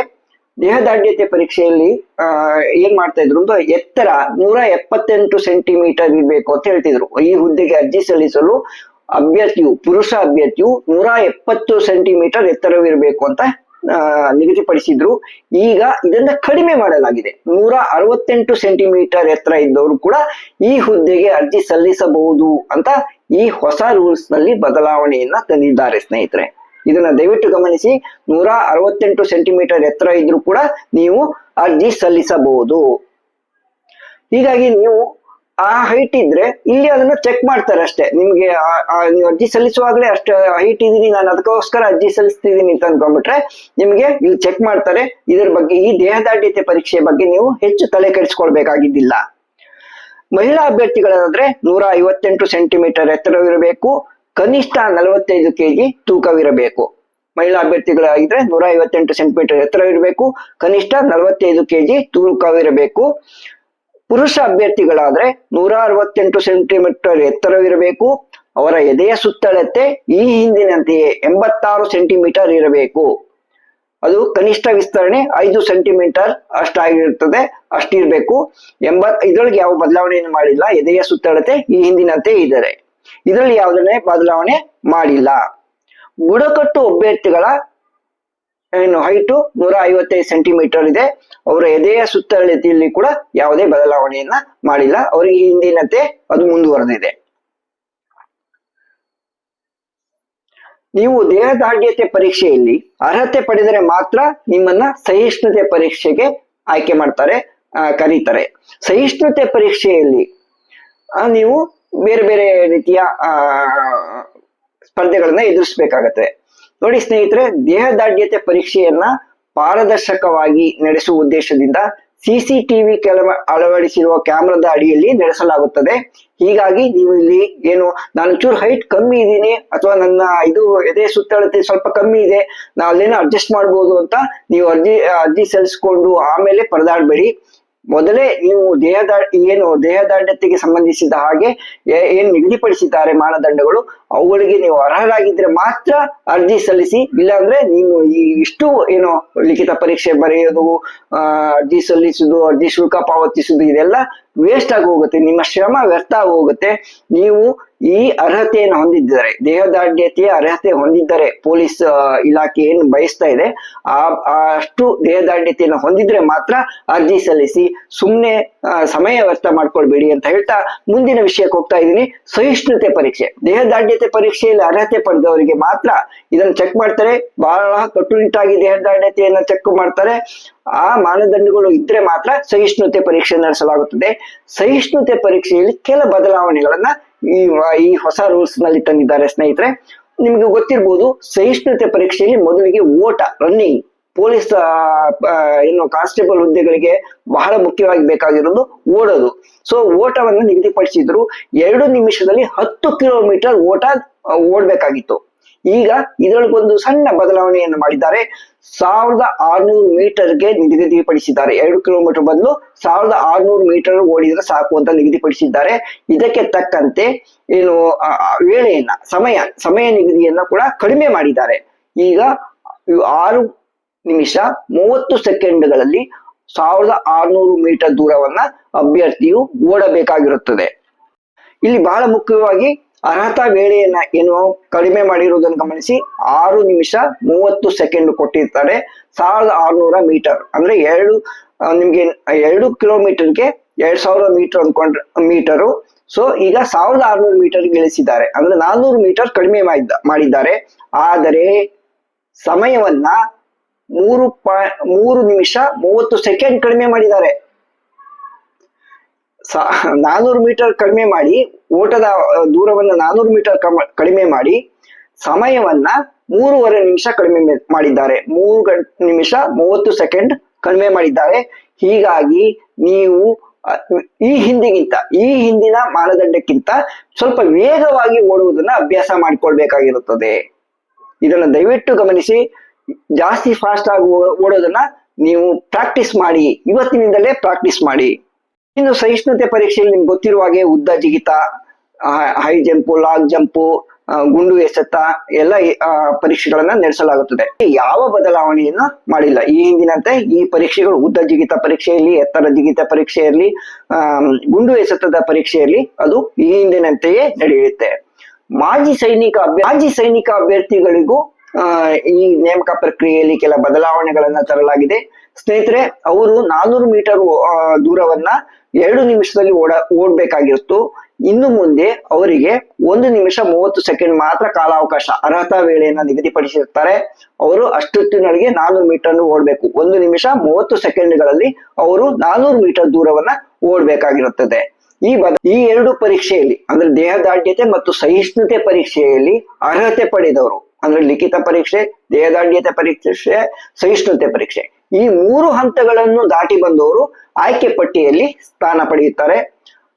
B: ದೇಹದಾಢ್ಯತೆ ಪರೀಕ್ಷೆಯಲ್ಲಿ ಏನ್ ಮಾಡ್ತಾ ಇದ್ರು ಅಂದ್ರೆ ಎತ್ತರ, ನೂರ ಎಪ್ಪತ್ತೆಂಟು ಸೆಂಟಿಮೀಟರ್ ಇರ್ಬೇಕು ಅಂತ ಹೇಳ್ತಿದ್ರು. ಈ ಹುದ್ದೆಗೆ ಅರ್ಜಿ ಸಲ್ಲಿಸಲು ಅಭ್ಯರ್ಥಿಯು, ಪುರುಷ ಅಭ್ಯರ್ಥಿಯು ನೂರ ಎಪ್ಪತ್ತು ಸೆಂಟಿಮೀಟರ್ ಎತ್ತರವಿರಬೇಕು ಅಂತ ನಿಗದಿಪಡಿಸಿದ್ರು. ಈಗ ಇದನ್ನ ಕಡಿಮೆ ಮಾಡಲಾಗಿದೆ. ನೂರ ಅರವತ್ತೆಂಟು ಸೆಂಟಿಮೀಟರ್ ಎತ್ತರ ಇದ್ದವರು ಕೂಡ ಈ ಹುದ್ದೆಗೆ ಅರ್ಜಿ ಸಲ್ಲಿಸಬಹುದು ಅಂತ ಈ ಹೊಸ ರೂಲ್ಸ್ನಲ್ಲಿ ಬದಲಾವಣೆಯನ್ನ ತಂದಿದ್ದಾರೆ ಸ್ನೇಹಿತರೆ. ಇದನ್ನ ದಯವಿಟ್ಟು ಗಮನಿಸಿ. ನೂರ ಅರವತ್ತೆಂಟು ಸೆಂಟಿಮೀಟರ್ ಎತ್ತರ ಇದ್ರೂ ಕೂಡ ನೀವು ಅರ್ಜಿ ಸಲ್ಲಿಸಬಹುದು. ಹೀಗಾಗಿ ನೀವು ಆ ಹೈಟ್ ಇದ್ರೆ ಇಲ್ಲಿ ಅದನ್ನ ಚೆಕ್ ಮಾಡ್ತಾರೆ ಅಷ್ಟೇ. ನಿಮ್ಗೆ ನೀವು ಅರ್ಜಿ ಸಲ್ಲಿಸುವಾಗಲೇ ಅಷ್ಟು ಹೈಟ್ ಇದೀನಿ ನಾನು ಅದಕ್ಕೋಸ್ಕರ ಅರ್ಜಿ ಸಲ್ಲಿಸ್ತಿದ್ದೀನಿ ಅಂತ ಅನ್ಕೊಂಡ್ಬಿಟ್ರೆ ನಿಮ್ಗೆ ಇಲ್ಲಿ ಚೆಕ್ ಮಾಡ್ತಾರೆ. ಇದ್ರ ಬಗ್ಗೆ ಈ ದೇಹದಾಢ್ಯತೆ ಪರೀಕ್ಷೆ ಬಗ್ಗೆ ನೀವು ಹೆಚ್ಚು ತಲೆ ಕೆಡಿಸ್ಕೊಳ್ಬೇಕಾಗಿದ್ದಿಲ್ಲ. ಮಹಿಳಾ ಅಭ್ಯರ್ಥಿಗಳಾದ್ರೆ ನೂರ ಐವತ್ತೆಂಟು ಸೆಂಟಿಮೀಟರ್ ಎತ್ತರವಿರಬೇಕು, ಕನಿಷ್ಠ ನಲವತ್ತೈದು ಕೆಜಿ ತೂಕವಿರಬೇಕು. ಮಹಿಳಾ ಅಭ್ಯರ್ಥಿಗಳಾಗಿದ್ರೆ ನೂರ ಐವತ್ತೆಂಟು ಸೆಂಟಿಮೀಟರ್ ಎತ್ತರವಿರಬೇಕು, ಕನಿಷ್ಠ ನಲವತ್ತೈದು ಕೆಜಿ ತೂಕವಿರಬೇಕು. ಪುರುಷ ಅಭ್ಯರ್ಥಿಗಳಾದ್ರೆ ನೂರ ಅರವತ್ತೆಂಟು ಸೆಂಟಿಮೀಟರ್ ಎತ್ತರವಿರಬೇಕು, ಅವರ ಎದೆಯ ಸುತ್ತಳತೆ ಈ ಹಿಂದಿನಂತೆಯೇ ಎಂಬತ್ತಾರು ಸೆಂಟಿಮೀಟರ್ ಇರಬೇಕು. ಅದು ಕನಿಷ್ಠ ವಿಸ್ತರಣೆ ಐದು ಸೆಂಟಿಮೀಟರ್ ಅಷ್ಟಾಗಿರುತ್ತದೆ, ಅಷ್ಟಿರಬೇಕು. ಎಂಬತ್ ಇದರೊಳಗೆ ಯಾವ ಬದಲಾವಣೆಯನ್ನು ಮಾಡಿಲ್ಲ, ಎದೆಯ ಸುತ್ತಳತೆ ಈ ಹಿಂದಿನಂತೆ ಇದ್ದಾರೆ. ಇದರಲ್ಲಿ ಯಾವುದನ್ನೇ ಬದಲಾವಣೆ ಮಾಡಿಲ್ಲ. ಬುಡಕಟ್ಟು ಅಭ್ಯರ್ಥಿಗಳ ಏನು ಹೈಟು ನೂರ ಐವತ್ತೈದು ಸೆಂಟಿಮೀಟರ್ ಇದೆ. ಅವರ ಎದೆಯ ಸುತ್ತಳತೆಯಲ್ಲಿ ಕೂಡ ಯಾವುದೇ ಬದಲಾವಣೆಯನ್ನ ಮಾಡಿಲ್ಲ. ಅವರಿಗೆ ಹಿಂದಿನಂತೆ ಅದು ಮುಂದುವರೆದಿದೆ. ನೀವು ದೇಹದಾಢ್ಯತೆ ಪರೀಕ್ಷೆಯಲ್ಲಿ ಅರ್ಹತೆ ಪಡೆದರೆ ಮಾತ್ರ ನಿಮ್ಮನ್ನ ಸಹಿಷ್ಣುತೆ ಪರೀಕ್ಷೆಗೆ ಆಯ್ಕೆ ಮಾಡ್ತಾರೆ ಕರೀತಾರೆ. ಸಹಿಷ್ಣುತೆ ಪರೀಕ್ಷೆಯಲ್ಲಿ ನೀವು ಬೇರೆ ಬೇರೆ ರೀತಿಯ ಸ್ಪರ್ಧೆಗಳನ್ನ ಎದುರಿಸಬೇಕಾಗತ್ತೆ. ನೋಡಿ ಸ್ನೇಹಿತರೆ ದೇಹದಾಢ್ಯತೆ ಪರೀಕ್ಷೆಯನ್ನ ಪಾರದರ್ಶಕವಾಗಿ ನಡೆಸುವ ಉದ್ದೇಶದಿಂದ ಸಿಸಿಟಿವಿ ಕೆಲ ಅಳವಡಿಸಿರುವ ಕ್ಯಾಮ್ರಾದ ಅಡಿಯಲ್ಲಿ ನಡೆಸಲಾಗುತ್ತದೆ. ಹೀಗಾಗಿ ನೀವು ಇಲ್ಲಿ ಏನು, ನಾನು ಚೂರು ಹೈಟ್ ಕಮ್ಮಿ ಇದ್ದೀನಿ, ಅಥವಾ ನನ್ನ ಇದು ಎದೆ ಸುತ್ತಳತೆ ಸ್ವಲ್ಪ ಕಮ್ಮಿ ಇದೆ ನಾ ಅಲ್ಲೇನೋ ಅಡ್ಜಸ್ಟ್ ಮಾಡ್ಬೋದು ಅಂತ ನೀವು ಅರ್ಜಿ ಅರ್ಜಿ ಸಲ್ಲಿಸ್ಕೊಂಡು ಆಮೇಲೆ ಪರದಾಡಬೇಡಿ. ಮೊದಲೇ ನೀವು ದೇಹದ, ಏನು ದೇಹದಾಢ್ಯತೆಗೆ ಸಂಬಂಧಿಸಿದ ಹಾಗೆ ಏನು ನಿಗದಿಪಡಿಸಿದ್ದಾರೆ ಮಾನದಂಡಗಳು, ಅವುಗಳಿಗೆ ನೀವು ಅರ್ಹರಾಗಿದ್ರೆ ಮಾತ್ರ ಅರ್ಜಿ ಸಲ್ಲಿಸಿ, ಇಲ್ಲಾಂದ್ರೆ ನೀವು ಈ ಇಷ್ಟು ಏನು ಲಿಖಿತ ಪರೀಕ್ಷೆ ಬರೆಯೋದು ಅರ್ಜಿ ಸಲ್ಲಿಸುದು, ಅರ್ಜಿ ಶುಲ್ಕ ಪಾವತಿಸುದು, ಇದೆಲ್ಲ ವೇಸ್ಟ್ ಆಗಿ ಹೋಗುತ್ತೆ, ನಿಮ್ಮ ಶ್ರಮ ವ್ಯರ್ಥ ಹೋಗುತ್ತೆ. ನೀವು ಈ ಅರ್ಹತೆಯನ್ನು ಹೊಂದಿದ್ದರೆ ದೇಹದಾರ್ಢ್ಯತೆಯ ಅರ್ಹತೆ ಹೊಂದಿದ್ದರೆ ಪೊಲೀಸ್ ಇಲಾಖೆ ಏನು ಬಯಸ್ತಾ ಇದೆ, ಆ, ಅಷ್ಟು ದೇಹದಾಢ್ಯತೆಯನ್ನು ಹೊಂದಿದ್ರೆ ಮಾತ್ರ ಅರ್ಜಿ ಸಲ್ಲಿಸಿ ಸುಮ್ಮನೆ ಸಮಯ ವ್ಯರ್ಥ ಮಾಡ್ಕೊಳ್ಬೇಡಿ ಅಂತ ಹೇಳ್ತಾ ಮುಂದಿನ ವಿಷಯಕ್ಕೆ ಹೋಗ್ತಾ ಇದ್ದೀನಿ. ಸಹಿಷ್ಣುತೆ ಪರೀಕ್ಷೆ. ದೇಹದಾಢ್ಯತೆ ಪರೀಕ್ಷೆಯಲ್ಲಿ ಅರ್ಹತೆ ಪಡೆದವರಿಗೆ ಮಾತ್ರ ಇದನ್ನು ಚೆಕ್ ಮಾಡ್ತಾರೆ. ಬಹಳ ಕಟ್ಟುನಿಟ್ಟಾಗಿ ದೇಹದಾರ್ಢ್ಯತೆಯನ್ನು ಚೆಕ್ ಮಾಡ್ತಾರೆ. ಆ ಮಾನದಂಡಗಳು ಇದ್ರೆ ಮಾತ್ರ ಸಹಿಷ್ಣುತೆ ಪರೀಕ್ಷೆ ನಡೆಸಲಾಗುತ್ತದೆ. ಸಹಿಷ್ಣುತೆ ಪರೀಕ್ಷೆಯಲ್ಲಿ ಕೆಲ ಬದಲಾವಣೆಗಳನ್ನ ಈ ಈ ಹೊಸ ರೂಲ್ಸ್ನಲ್ಲಿ ತಂದಿದ್ದಾರೆ ಸ್ನೇಹಿತರೆ. ನಿಮ್ಗೆ ಗೊತ್ತಿರ್ಬೋದು, ಸಹಿಷ್ಣುತೆ ಪರೀಕ್ಷೆಯಲ್ಲಿ ಮೊದಲಿಗೆ ಓಟ ರನ್ನಿಂಗ್ ಪೊಲೀಸ್ ಏನು ಕಾನ್ಸ್ಟೇಬಲ್ ಹುದ್ದೆಗಳಿಗೆ ಬಹಳ ಮುಖ್ಯವಾಗಿ ಬೇಕಾಗಿರೋದು ಓಡೋದು. ಸೊ ಓಟವನ್ನು ನಿಗದಿಪಡಿಸಿದ್ರು. ಎರಡು ನಿಮಿಷದಲ್ಲಿ ಹತ್ತು ಕಿಲೋಮೀಟರ್ ಓಟ ಓಡ್ಬೇಕಾಗಿತ್ತು. ಈಗ ಇದರೊಳಗೊಂದು ಸಣ್ಣ ಬದಲಾವಣೆಯನ್ನು ಮಾಡಿದ್ದಾರೆ. ಸಾವಿರದ ಆರ್ನೂರು ಮೀಟರ್ಗೆ ನಿಗದಿಪಡಿಸಿದ್ದಾರೆ. ಎರಡು ಕಿಲೋಮೀಟರ್ ಬದಲು ಸಾವಿರದ ಆರ್ನೂರು ಮೀಟರ್ ಓಡಿದ್ರೆ ಸಾಕು ಅಂತ ನಿಗದಿಪಡಿಸಿದ್ದಾರೆ. ಇದಕ್ಕೆ ತಕ್ಕಂತೆ ಏನು ವೇಳೆಯನ್ನ, ಸಮಯ ಸಮಯ ನಿಗದಿಯನ್ನ ಕೂಡ ಕಡಿಮೆ ಮಾಡಿದ್ದಾರೆ. ಈಗ ಆರು ನಿಮಿಷ ಮೂವತ್ತು ಸೆಕೆಂಡ್ಗಳಲ್ಲಿ ಸಾವಿರದ ಆರ್ನೂರು ಮೀಟರ್ ದೂರವನ್ನ ಅಭ್ಯರ್ಥಿಯು ಓಡಬೇಕಾಗಿರುತ್ತದೆ. ಇಲ್ಲಿ ಬಹಳ ಮುಖ್ಯವಾಗಿ ಅರ್ಹತಾ ವೇಳೆಯನ್ನ ಏನು ಕಡಿಮೆ ಮಾಡಿರುವುದನ್ನು ಗಮನಿಸಿ, ಆರು ನಿಮಿಷ ಮೂವತ್ತು ಸೆಕೆಂಡ್ ಕೊಟ್ಟಿರ್ತಾರೆ. ಸಾವಿರದ ಆರುನೂರ ಮೀಟರ್. ಅಂದ್ರೆ ಎರಡು ನಿಮ್ಗೆ ಎರಡು ಕಿಲೋಮೀಟರ್ಗೆ ಎರಡ್ ಸಾವಿರ ಮೀಟರ್ ಅನ್ಕೊಂಡ್ರೆ, ಮೀಟರು. ಸೊ, ಈಗ ಸಾವಿರದ ಆರ್ನೂರು ಮೀಟರ್ ಇಳಿಸಿದ್ದಾರೆ ಅಂದ್ರೆ ನಾನ್ನೂರು ಮೀಟರ್ ಕಡಿಮೆ ಮಾಡಿದ್ದ, ಮಾಡಿದ್ದಾರೆ. ಆದರೆ ಸಮಯವನ್ನ ಮೂರು ಪ, ಮೂರು ನಿಮಿಷ ಮೂವತ್ತು ಸೆಕೆಂಡ್ ಕಡಿಮೆ ಮಾಡಿದ್ದಾರೆ. ನಾನೂರು ಮೀಟರ್ ಕಡಿಮೆ ಮಾಡಿ, ಓಟದ ದೂರವನ್ನು ನಾನೂರು ಮೀಟರ್ ಕಡಿಮೆ ಮಾಡಿ, ಸಮಯವನ್ನ ಮೂರುವರೆ ನಿಮಿಷ ಕಡಿಮೆ ಮಾಡಿದ್ದಾರೆ. ಮೂರು ನಿಮಿಷ ಮೂವತ್ತು ಸೆಕೆಂಡ್ ಕಡಿಮೆ ಮಾಡಿದ್ದಾರೆ. ಹೀಗಾಗಿ ನೀವು ಈ ಹಿಂದಿಗಿಂತ, ಈ ಹಿಂದಿನ ಮಾನದಂಡಕ್ಕಿಂತ ಸ್ವಲ್ಪ ವೇಗವಾಗಿ ಓಡುವುದನ್ನು ಅಭ್ಯಾಸ ಮಾಡಿಕೊಳ್ಬೇಕಾಗಿರುತ್ತದೆ. ಇದನ್ನು ದಯವಿಟ್ಟು ಗಮನಿಸಿ. ಜಾಸ್ತಿ ಫಾಸ್ಟ್ ಆಗಿ ಓಡೋದನ್ನ ನೀವು ಪ್ರಾಕ್ಟೀಸ್ ಮಾಡಿ. ಇವತ್ತಿನಿಂದಲೇ ಪ್ರಾಕ್ಟೀಸ್ ಮಾಡಿ. ಇನ್ನು ಸಹಿಷ್ಣುತೆ ಪರೀಕ್ಷೆಯಲ್ಲಿ ನಿಮ್ಗೆ ಗೊತ್ತಿರುವ ಹಾಗೆ ಉದ್ದ, ಜಿಗಿತ ಹೈ ಜಂಪು ಲಾಂಗ್ ಜಂಪು ಗುಂಡು ಎಸೆತ, ಎಲ್ಲ ಪರೀಕ್ಷೆಗಳನ್ನ ನಡೆಸಲಾಗುತ್ತದೆ. ಯಾವ ಬದಲಾವಣೆಯನ್ನ ಮಾಡಿಲ್ಲ. ಈ ಹಿಂದಿನಂತೆ ಈ ಪರೀಕ್ಷೆಗಳು ಉದ್ದ, ಜಿಗಿತ ಪರೀಕ್ಷೆಯಲ್ಲಿ ಎತ್ತರ, ಜಿಗಿತ ಪರೀಕ್ಷೆಯಲ್ಲಿ ಗುಂಡು ಎಸೆತದ ಪರೀಕ್ಷೆಯಲ್ಲಿ ಅದು ಈ ಹಿಂದಿನಂತೆಯೇ ನಡೆಯುತ್ತೆ. ಮಾಜಿ ಸೈನಿಕ ಮಾಜಿ ಸೈನಿಕ ಅಭ್ಯರ್ಥಿಗಳಿಗೂ ಈ ನೇಮಕ ಪ್ರಕ್ರಿಯೆಯಲ್ಲಿ ಕೆಲ ಬದಲಾವಣೆಗಳನ್ನ ತರಲಾಗಿದೆ. ಸ್ನೇಹಿತರೆ, ಅವರು ನಾನೂರು ಮೀಟರ್ ದೂರವನ್ನ ಎರಡು ನಿಮಿಷದಲ್ಲಿ ಓಡ, ಓಡ್ಬೇಕಾಗಿತ್ತು. ಇನ್ನು ಮುಂದೆ ಅವರಿಗೆ ಒಂದು ನಿಮಿಷ ಮೂವತ್ತು ಸೆಕೆಂಡ್ ಮಾತ್ರ ಕಾಲಾವಕಾಶ, ಅರ್ಹತಾ ವೇಳೆಯನ್ನ ನಿಗದಿಪಡಿಸಿರ್ತಾರೆ. ಅವರು ಅಷ್ಟೊತ್ತಿನೊಳಗೆ ನಾನೂರು ಮೀಟರ್ ಓಡ್ಬೇಕು. ಒಂದು ನಿಮಿಷ ಮೂವತ್ತು ಸೆಕೆಂಡ್ಗಳಲ್ಲಿ ಅವರು ನಾನೂರು ಮೀಟರ್ ದೂರವನ್ನ ಓಡ್ಬೇಕಾಗಿರುತ್ತದೆ. ಈ ಬದ ಈ ಎರಡು ಪರೀಕ್ಷೆಯಲ್ಲಿ, ಅಂದ್ರೆ ದೇಹದಾಢ್ಯತೆ ಮತ್ತು ಸಹಿಷ್ಣುತೆ ಪರೀಕ್ಷೆಯಲ್ಲಿ ಅರ್ಹತೆ ಪಡೆದವರು, ಅಂದ್ರೆ ಲಿಖಿತ ಪರೀಕ್ಷೆ ದೇಹದಾಢ್ಯತೆ ಪರೀಕ್ಷೆ, ಸಹಿಷ್ಣುತೆ ಪರೀಕ್ಷೆ. ಈ ಮೂರು ಹಂತಗಳನ್ನು ದಾಟಿ ಬಂದವರು ಆಯ್ಕೆ ಪಟ್ಟಿಯಲ್ಲಿ ಸ್ಥಾನ ಪಡೆಯುತ್ತಾರೆ.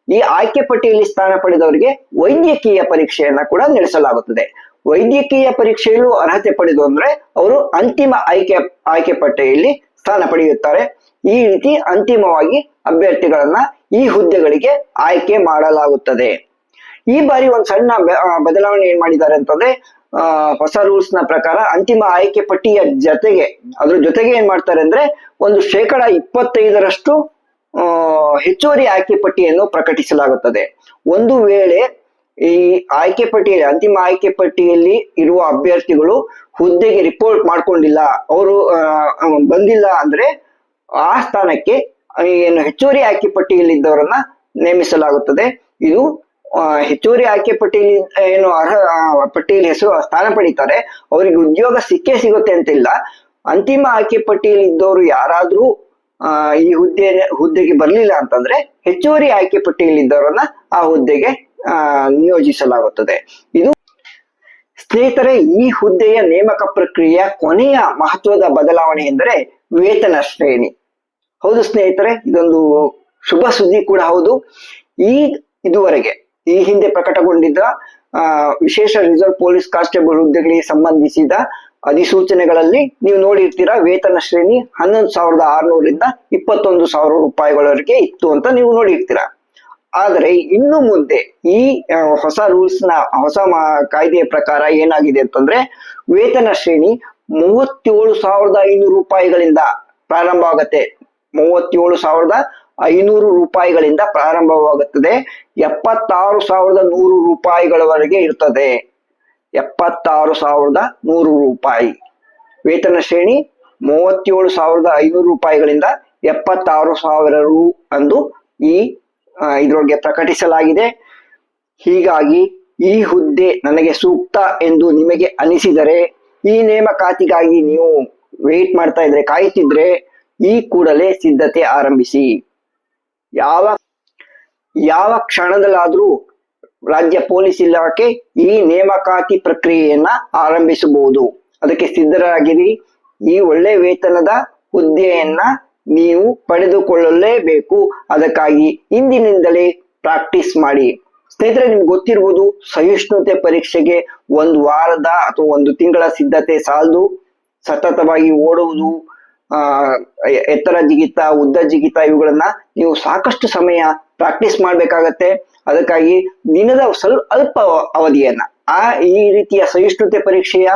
B: ಈ ಆಯ್ಕೆ ಪಟ್ಟಿಯಲ್ಲಿ ಸ್ಥಾನ ಪಡೆದವರಿಗೆ ವೈದ್ಯಕೀಯ ಪರೀಕ್ಷೆಯನ್ನ ಕೂಡ ನಡೆಸಲಾಗುತ್ತದೆ. ವೈದ್ಯಕೀಯ ಪರೀಕ್ಷೆಯಲ್ಲೂ ಅರ್ಹತೆ ಪಡೆದು ಅಂದ್ರೆ ಅವರು ಅಂತಿಮ ಆಯ್ಕೆ ಆಯ್ಕೆ ಪಟ್ಟಿಯಲ್ಲಿ ಸ್ಥಾನ ಪಡೆಯುತ್ತಾರೆ. ಈ ರೀತಿ ಅಂತಿಮವಾಗಿ ಅಭ್ಯರ್ಥಿಗಳನ್ನ ಈ ಹುದ್ದೆಗಳಿಗೆ ಆಯ್ಕೆ ಮಾಡಲಾಗುತ್ತದೆ. ಈ ಬಾರಿ ಒಂದು ಸಣ್ಣ ಬದಲಾವಣೆ ಏನ್ ಮಾಡಿದ್ದಾರೆ ಅಂತಂದ್ರೆ ಆ, ಹೊಸ ರೂಲ್ಸ್ನ ಪ್ರಕಾರ ಅಂತಿಮ ಆಯ್ಕೆ ಪಟ್ಟಿಯ ಜೊತೆಗೆ ಅದ್ರ ಜೊತೆಗೆ ಏನ್ ಮಾಡ್ತಾರೆ ಅಂದ್ರೆ ಒಂದು ಶೇಕಡ ಇಪ್ಪತ್ತೈದರಷ್ಟು ಹೆಚ್ಚುವರಿ ಆಯ್ಕೆ ಪಟ್ಟಿಯನ್ನು ಪ್ರಕಟಿಸಲಾಗುತ್ತದೆ. ಒಂದು ವೇಳೆ ಈ ಆಯ್ಕೆ ಪಟ್ಟಿಯಲ್ಲಿ ಅಂತಿಮ ಆಯ್ಕೆ ಪಟ್ಟಿಯಲ್ಲಿ ಇರುವ ಅಭ್ಯರ್ಥಿಗಳು ಹುದ್ದೆಗೆ ರಿಪೋರ್ಟ್ ಮಾಡ್ಕೊಂಡಿಲ್ಲ ಅವರು ಬಂದಿಲ್ಲ ಅಂದ್ರೆ ಆ ಸ್ಥಾನಕ್ಕೆ ಏನು ಹೆಚ್ಚುವರಿ ಆಯ್ಕೆ ಪಟ್ಟಿಯಲ್ಲಿ ಇದ್ದವರನ್ನ ನೇಮಿಸಲಾಗುತ್ತದೆ. ಇದು ಹೆಚ್ಚುವರಿ ಆಯ್ಕೆ ಪಟ್ಟಿಯಲ್ಲಿ ಏನು ಅರ್ಹ ಪಟ್ಟಿಯಲ್ಲಿ ಹೆಸರು, ಸ್ಥಾನ ಪಡೀತಾರೆ. ಅವರಿಗೆ ಉದ್ಯೋಗ ಸಿಕ್ಕೇ ಸಿಗುತ್ತೆ ಅಂತಿಲ್ಲ. ಅಂತಿಮ ಆಯ್ಕೆ ಪಟ್ಟಿಯಲ್ಲಿ ಇದ್ದವರು ಯಾರಾದ್ರೂ ಈ ಹುದ್ದೆ, ಹುದ್ದೆಗೆ ಬರ್ಲಿಲ್ಲ ಅಂತಂದ್ರೆ ಹೆಚ್ಚುವರಿ ಆಯ್ಕೆ ಪಟ್ಟಿಯಲ್ಲಿ ಇದ್ದವರನ್ನ ಆ ಹುದ್ದೆಗೆ ನಿಯೋಜಿಸಲಾಗುತ್ತದೆ. ಇದು ಸ್ನೇಹಿತರೆ, ಈ ಹುದ್ದೆಯ ನೇಮಕ ಪ್ರಕ್ರಿಯೆಯ ಕೊನೆಯ ಮಹತ್ವದ ಬದಲಾವಣೆ ಎಂದರೆ ವೇತನ ಶ್ರೇಣಿ. ಹೌದು ಸ್ನೇಹಿತರೆ, ಇದೊಂದು ಶುಭ ಸುದ್ದಿ ಕೂಡ ಹೌದು. ಈ ಇದುವರೆಗೆ ಈ ಹಿಂದೆ ಪ್ರಕಟಗೊಂಡಿದ್ದ ವಿಶೇಷ ರಿಸರ್ವ್ ಪೊಲೀಸ್ ಕಾನ್ಸ್ಟೇಬಲ್ ಹುದ್ದೆಗಳಿಗೆ ಸಂಬಂಧಿಸಿದ ಅಧಿಸೂಚನೆಗಳಲ್ಲಿ ನೀವು ನೋಡಿರ್ತೀರಾ, ವೇತನ ಶ್ರೇಣಿ ಹನ್ನೊಂದು ಸಾವಿರದ ಆರುನೂರಿಂದ ಇಪ್ಪತ್ತೊಂದು ಸಾವಿರ ರೂಪಾಯಿಗಳವರೆಗೆ ಇತ್ತು ಅಂತ ನೀವು ನೋಡಿರ್ತೀರಾ. ಆದರೆ ಇನ್ನು ಮುಂದೆ ಈ ಹೊಸ ರೂಲ್ಸ್ನ ಹೊಸ ಕಾಯ್ದೆಯ ಪ್ರಕಾರ ಏನಾಗಿದೆ ಅಂತಂದ್ರೆ, ವೇತನ ಶ್ರೇಣಿ ಮೂವತ್ತೇಳು ಸಾವಿರದ ಐನೂರು ರೂಪಾಯಿಗಳಿಂದ ಪ್ರಾರಂಭ ಆಗತ್ತೆ. ಮೂವತ್ತೇಳು ಸಾವಿರದ ಐನೂರು ರೂಪಾಯಿಗಳಿಂದ ಪ್ರಾರಂಭವಾಗುತ್ತದೆ. ಎಪ್ಪತ್ತಾರು ಸಾವಿರದ ನೂರು ರೂಪಾಯಿಗಳವರೆಗೆ ಇರ್ತದೆ. ಎಪ್ಪತ್ತಾರು ಸಾವಿರದ ನೂರು ರೂಪಾಯಿ. ವೇತನ ಶ್ರೇಣಿ ಮೂವತ್ತೇಳು ಸಾವಿರದ ಐನೂರು ರೂಪಾಯಿಗಳಿಂದ ಎಪ್ಪತ್ತಾರು ಸಾವಿರ ರು ಅಂದು ಈ ಇದರೊಳಗೆ ಪ್ರಕಟಿಸಲಾಗಿದೆ. ಹೀಗಾಗಿ ಈ ಹುದ್ದೆ ನನಗೆ ಸೂಕ್ತ ಎಂದು ನಿಮಗೆ ಅನಿಸಿದರೆ, ಈ ನೇಮಕಾತಿಗಾಗಿ ನೀವು ವೇಟ್ ಮಾಡ್ತಾ ಇದ್ರೆ ಕಾಯ್ತಿದ್ರೆ ಈ ಕೂಡಲೇ ಸಿದ್ಧತೆ ಆರಂಭಿಸಿ. ಯಾವ ಯಾವ ಕ್ಷಣದಲ್ಲಾದ್ರೂ ರಾಜ್ಯ ಪೊಲೀಸ್ ಇಲಾಖೆ ಈ ನೇಮಕಾತಿ ಪ್ರಕ್ರಿಯೆಯನ್ನ ಆರಂಭಿಸಬಹುದು. ಅದಕ್ಕೆ ಸಿದ್ಧರಾಗಿರಿ. ಈ ಒಳ್ಳೆ ವೇತನದ ಹುದ್ದೆಯನ್ನ ನೀವು ಪಡೆದುಕೊಳ್ಳಲೇಬೇಕು. ಅದಕ್ಕಾಗಿ ಇಂದಿನಿಂದಲೇ ಪ್ರಾಕ್ಟೀಸ್ ಮಾಡಿ. ಸ್ನೇಹಿತರೆ, ನಿಮ್ಗೆ ಗೊತ್ತಿರ್ಬೋದು, ಸಹಿಷ್ಣುತೆ ಪರೀಕ್ಷೆಗೆ ಒಂದು ವಾರದ ಅಥವಾ ಒಂದು ತಿಂಗಳ ಸಿದ್ಧತೆ ಸಾಲದು, ಸತತವಾಗಿ ಓಡುವುದು ಆ, ಎತ್ತರ ಜಿಗಿತ, ಉದ್ದ ಜಿಗಿತ ಇವುಗಳನ್ನ ನೀವು ಸಾಕಷ್ಟು ಸಮಯ ಪ್ರಾಕ್ಟೀಸ್ ಮಾಡ್ಬೇಕಾಗತ್ತೆ. ಅದಕ್ಕಾಗಿ ದಿನದ ಸ್ವಲ್ಪ ಅಲ್ಪ ಅವಧಿಯನ್ನ, ಆ ಈ ರೀತಿಯ ಸಹಿಷ್ಣುತೆ ಪರೀಕ್ಷೆಯ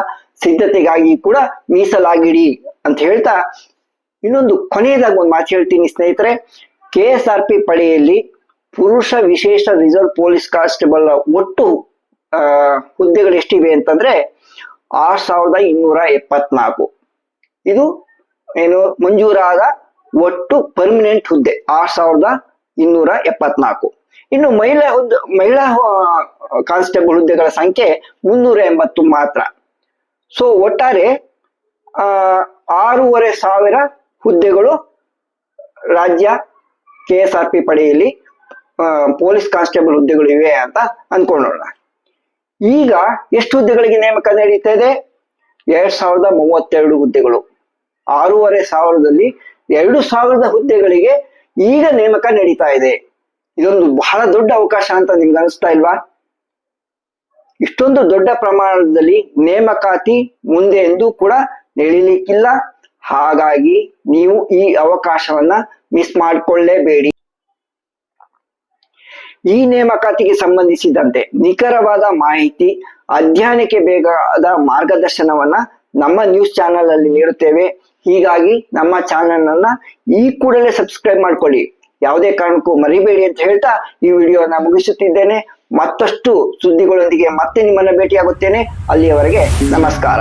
B: ಸಿದ್ಧತೆಗಾಗಿ ಕೂಡ ಮೀಸಲಾಗಿಡಿ ಅಂತ ಹೇಳ್ತಾ ಇನ್ನೊಂದು ಕೊನೆಯದಾಗಿ ಒಂದು ಮಾತು ಹೇಳ್ತೀನಿ ಸ್ನೇಹಿತರೆ. ಕೆ ಎಸ್ ಆರ್ ಪಿ ಪಡೆಯಲ್ಲಿ ಪುರುಷ ವಿಶೇಷ ರಿಸರ್ವ್ ಪೊಲೀಸ್ ಕಾನ್ಸ್ಟೇಬಲ್ ಒಟ್ಟು ಹುದ್ದೆಗಳು ಎಷ್ಟಿವೆ ಅಂತಂದ್ರೆ ಆರ್ ಸಾವಿರದ ಇನ್ನೂರ ಎಪ್ಪತ್ನಾಲ್ಕು. ಇದು ಏನು ಮಂಜೂರಾದ ಒಟ್ಟು ಪರ್ಮನೆಂಟ್ ಹುದ್ದೆ, ಆರ್ ಸಾವಿರದ ಇನ್ನೂರ ಎಪ್ಪತ್ನಾಲ್ಕು. ಇನ್ನು ಮಹಿಳಾ ಹುದ್ದೆ, ಮಹಿಳಾ ಕಾನ್ಸ್ಟೇಬಲ್ ಹುದ್ದೆಗಳ ಸಂಖ್ಯೆ ಮುನ್ನೂರ ಎಂಬತ್ತು ಮಾತ್ರ. ಸೊ ಒಟ್ಟಾರೆ ಆರೂವರೆ ಸಾವಿರ ಹುದ್ದೆಗಳು ರಾಜ್ಯ ಕೆ ಎಸ್ ಆರ್ ಪಿ ಪಡೆಯಲ್ಲಿ ಪೊಲೀಸ್ ಕಾನ್ಸ್ಟೇಬಲ್ ಹುದ್ದೆಗಳು ಇವೆ ಅಂತ ಅನ್ಕೊಂಡೋಣ ಈಗ ಎಷ್ಟು ಹುದ್ದೆಗಳಿಗೆ ನೇಮಕ ನಡೀತಾ ಇದೆ? ಎರಡ್ ಸಾವಿರದ ಮೂವತ್ತೆರಡು ಹುದ್ದೆಗಳು. ಆರೂವರೆ ಸಾವಿರದಲ್ಲಿ ಎರಡು ಸಾವಿರದ ಹುದ್ದೆಗಳಿಗೆ ಈಗ ನೇಮಕ ನಡೀತಾ ಇದೆ. ಇದೊಂದು ಬಹಳ ದೊಡ್ಡ ಅವಕಾಶ ಅಂತ ನಿಮ್ಗೆ ಅನಿಸ್ತಾ ಇಲ್ವಾ? ಇಷ್ಟೊಂದು ದೊಡ್ಡ ಪ್ರಮಾಣದಲ್ಲಿ ನೇಮಕಾತಿ ಮುಂದೆ ಎಂದು ಕೂಡ ನಡೀಲಿಕ್ಕಿಲ್ಲ. ಹಾಗಾಗಿ ನೀವು ಈ ಅವಕಾಶವನ್ನ ಮಿಸ್ ಮಾಡಿಕೊಳ್ಳೇಬೇಡಿ. ಈ ನೇಮಕಾತಿಗೆ ಸಂಬಂಧಿಸಿದಂತೆ ನಿಖರವಾದ ಮಾಹಿತಿ, ಅಧ್ಯಯನಕ್ಕೆ ಬೇಕಾದ ಮಾರ್ಗದರ್ಶನವನ್ನ ನಮ್ಮ ನ್ಯೂಸ್ ಚಾನೆಲ್ ಅಲ್ಲಿ ನೀಡುತ್ತೇವೆ. ಹೀಗಾಗಿ ನಮ್ಮ ಚಾನೆಲ್ ಅನ್ನ ಈ ಕೂಡಲೇ ಸಬ್ಸ್ಕ್ರೈಬ್ ಮಾಡ್ಕೊಳ್ಳಿ. ಯಾವುದೇ ಕಾರಣಕ್ಕೂ ಮರಿಬೇಡಿ ಅಂತ ಹೇಳ್ತಾ ಈ ವಿಡಿಯೋನ ಮುಗಿಸುತ್ತಿದ್ದೇನೆ. ಮತ್ತಷ್ಟು ಸುದ್ದಿಗಳೊಂದಿಗೆ ಮತ್ತೆ ನಿಮ್ಮನ್ನ ಭೇಟಿಯಾಗುತ್ತೇನೆ. ಅಲ್ಲಿಯವರೆಗೆ ನಮಸ್ಕಾರ.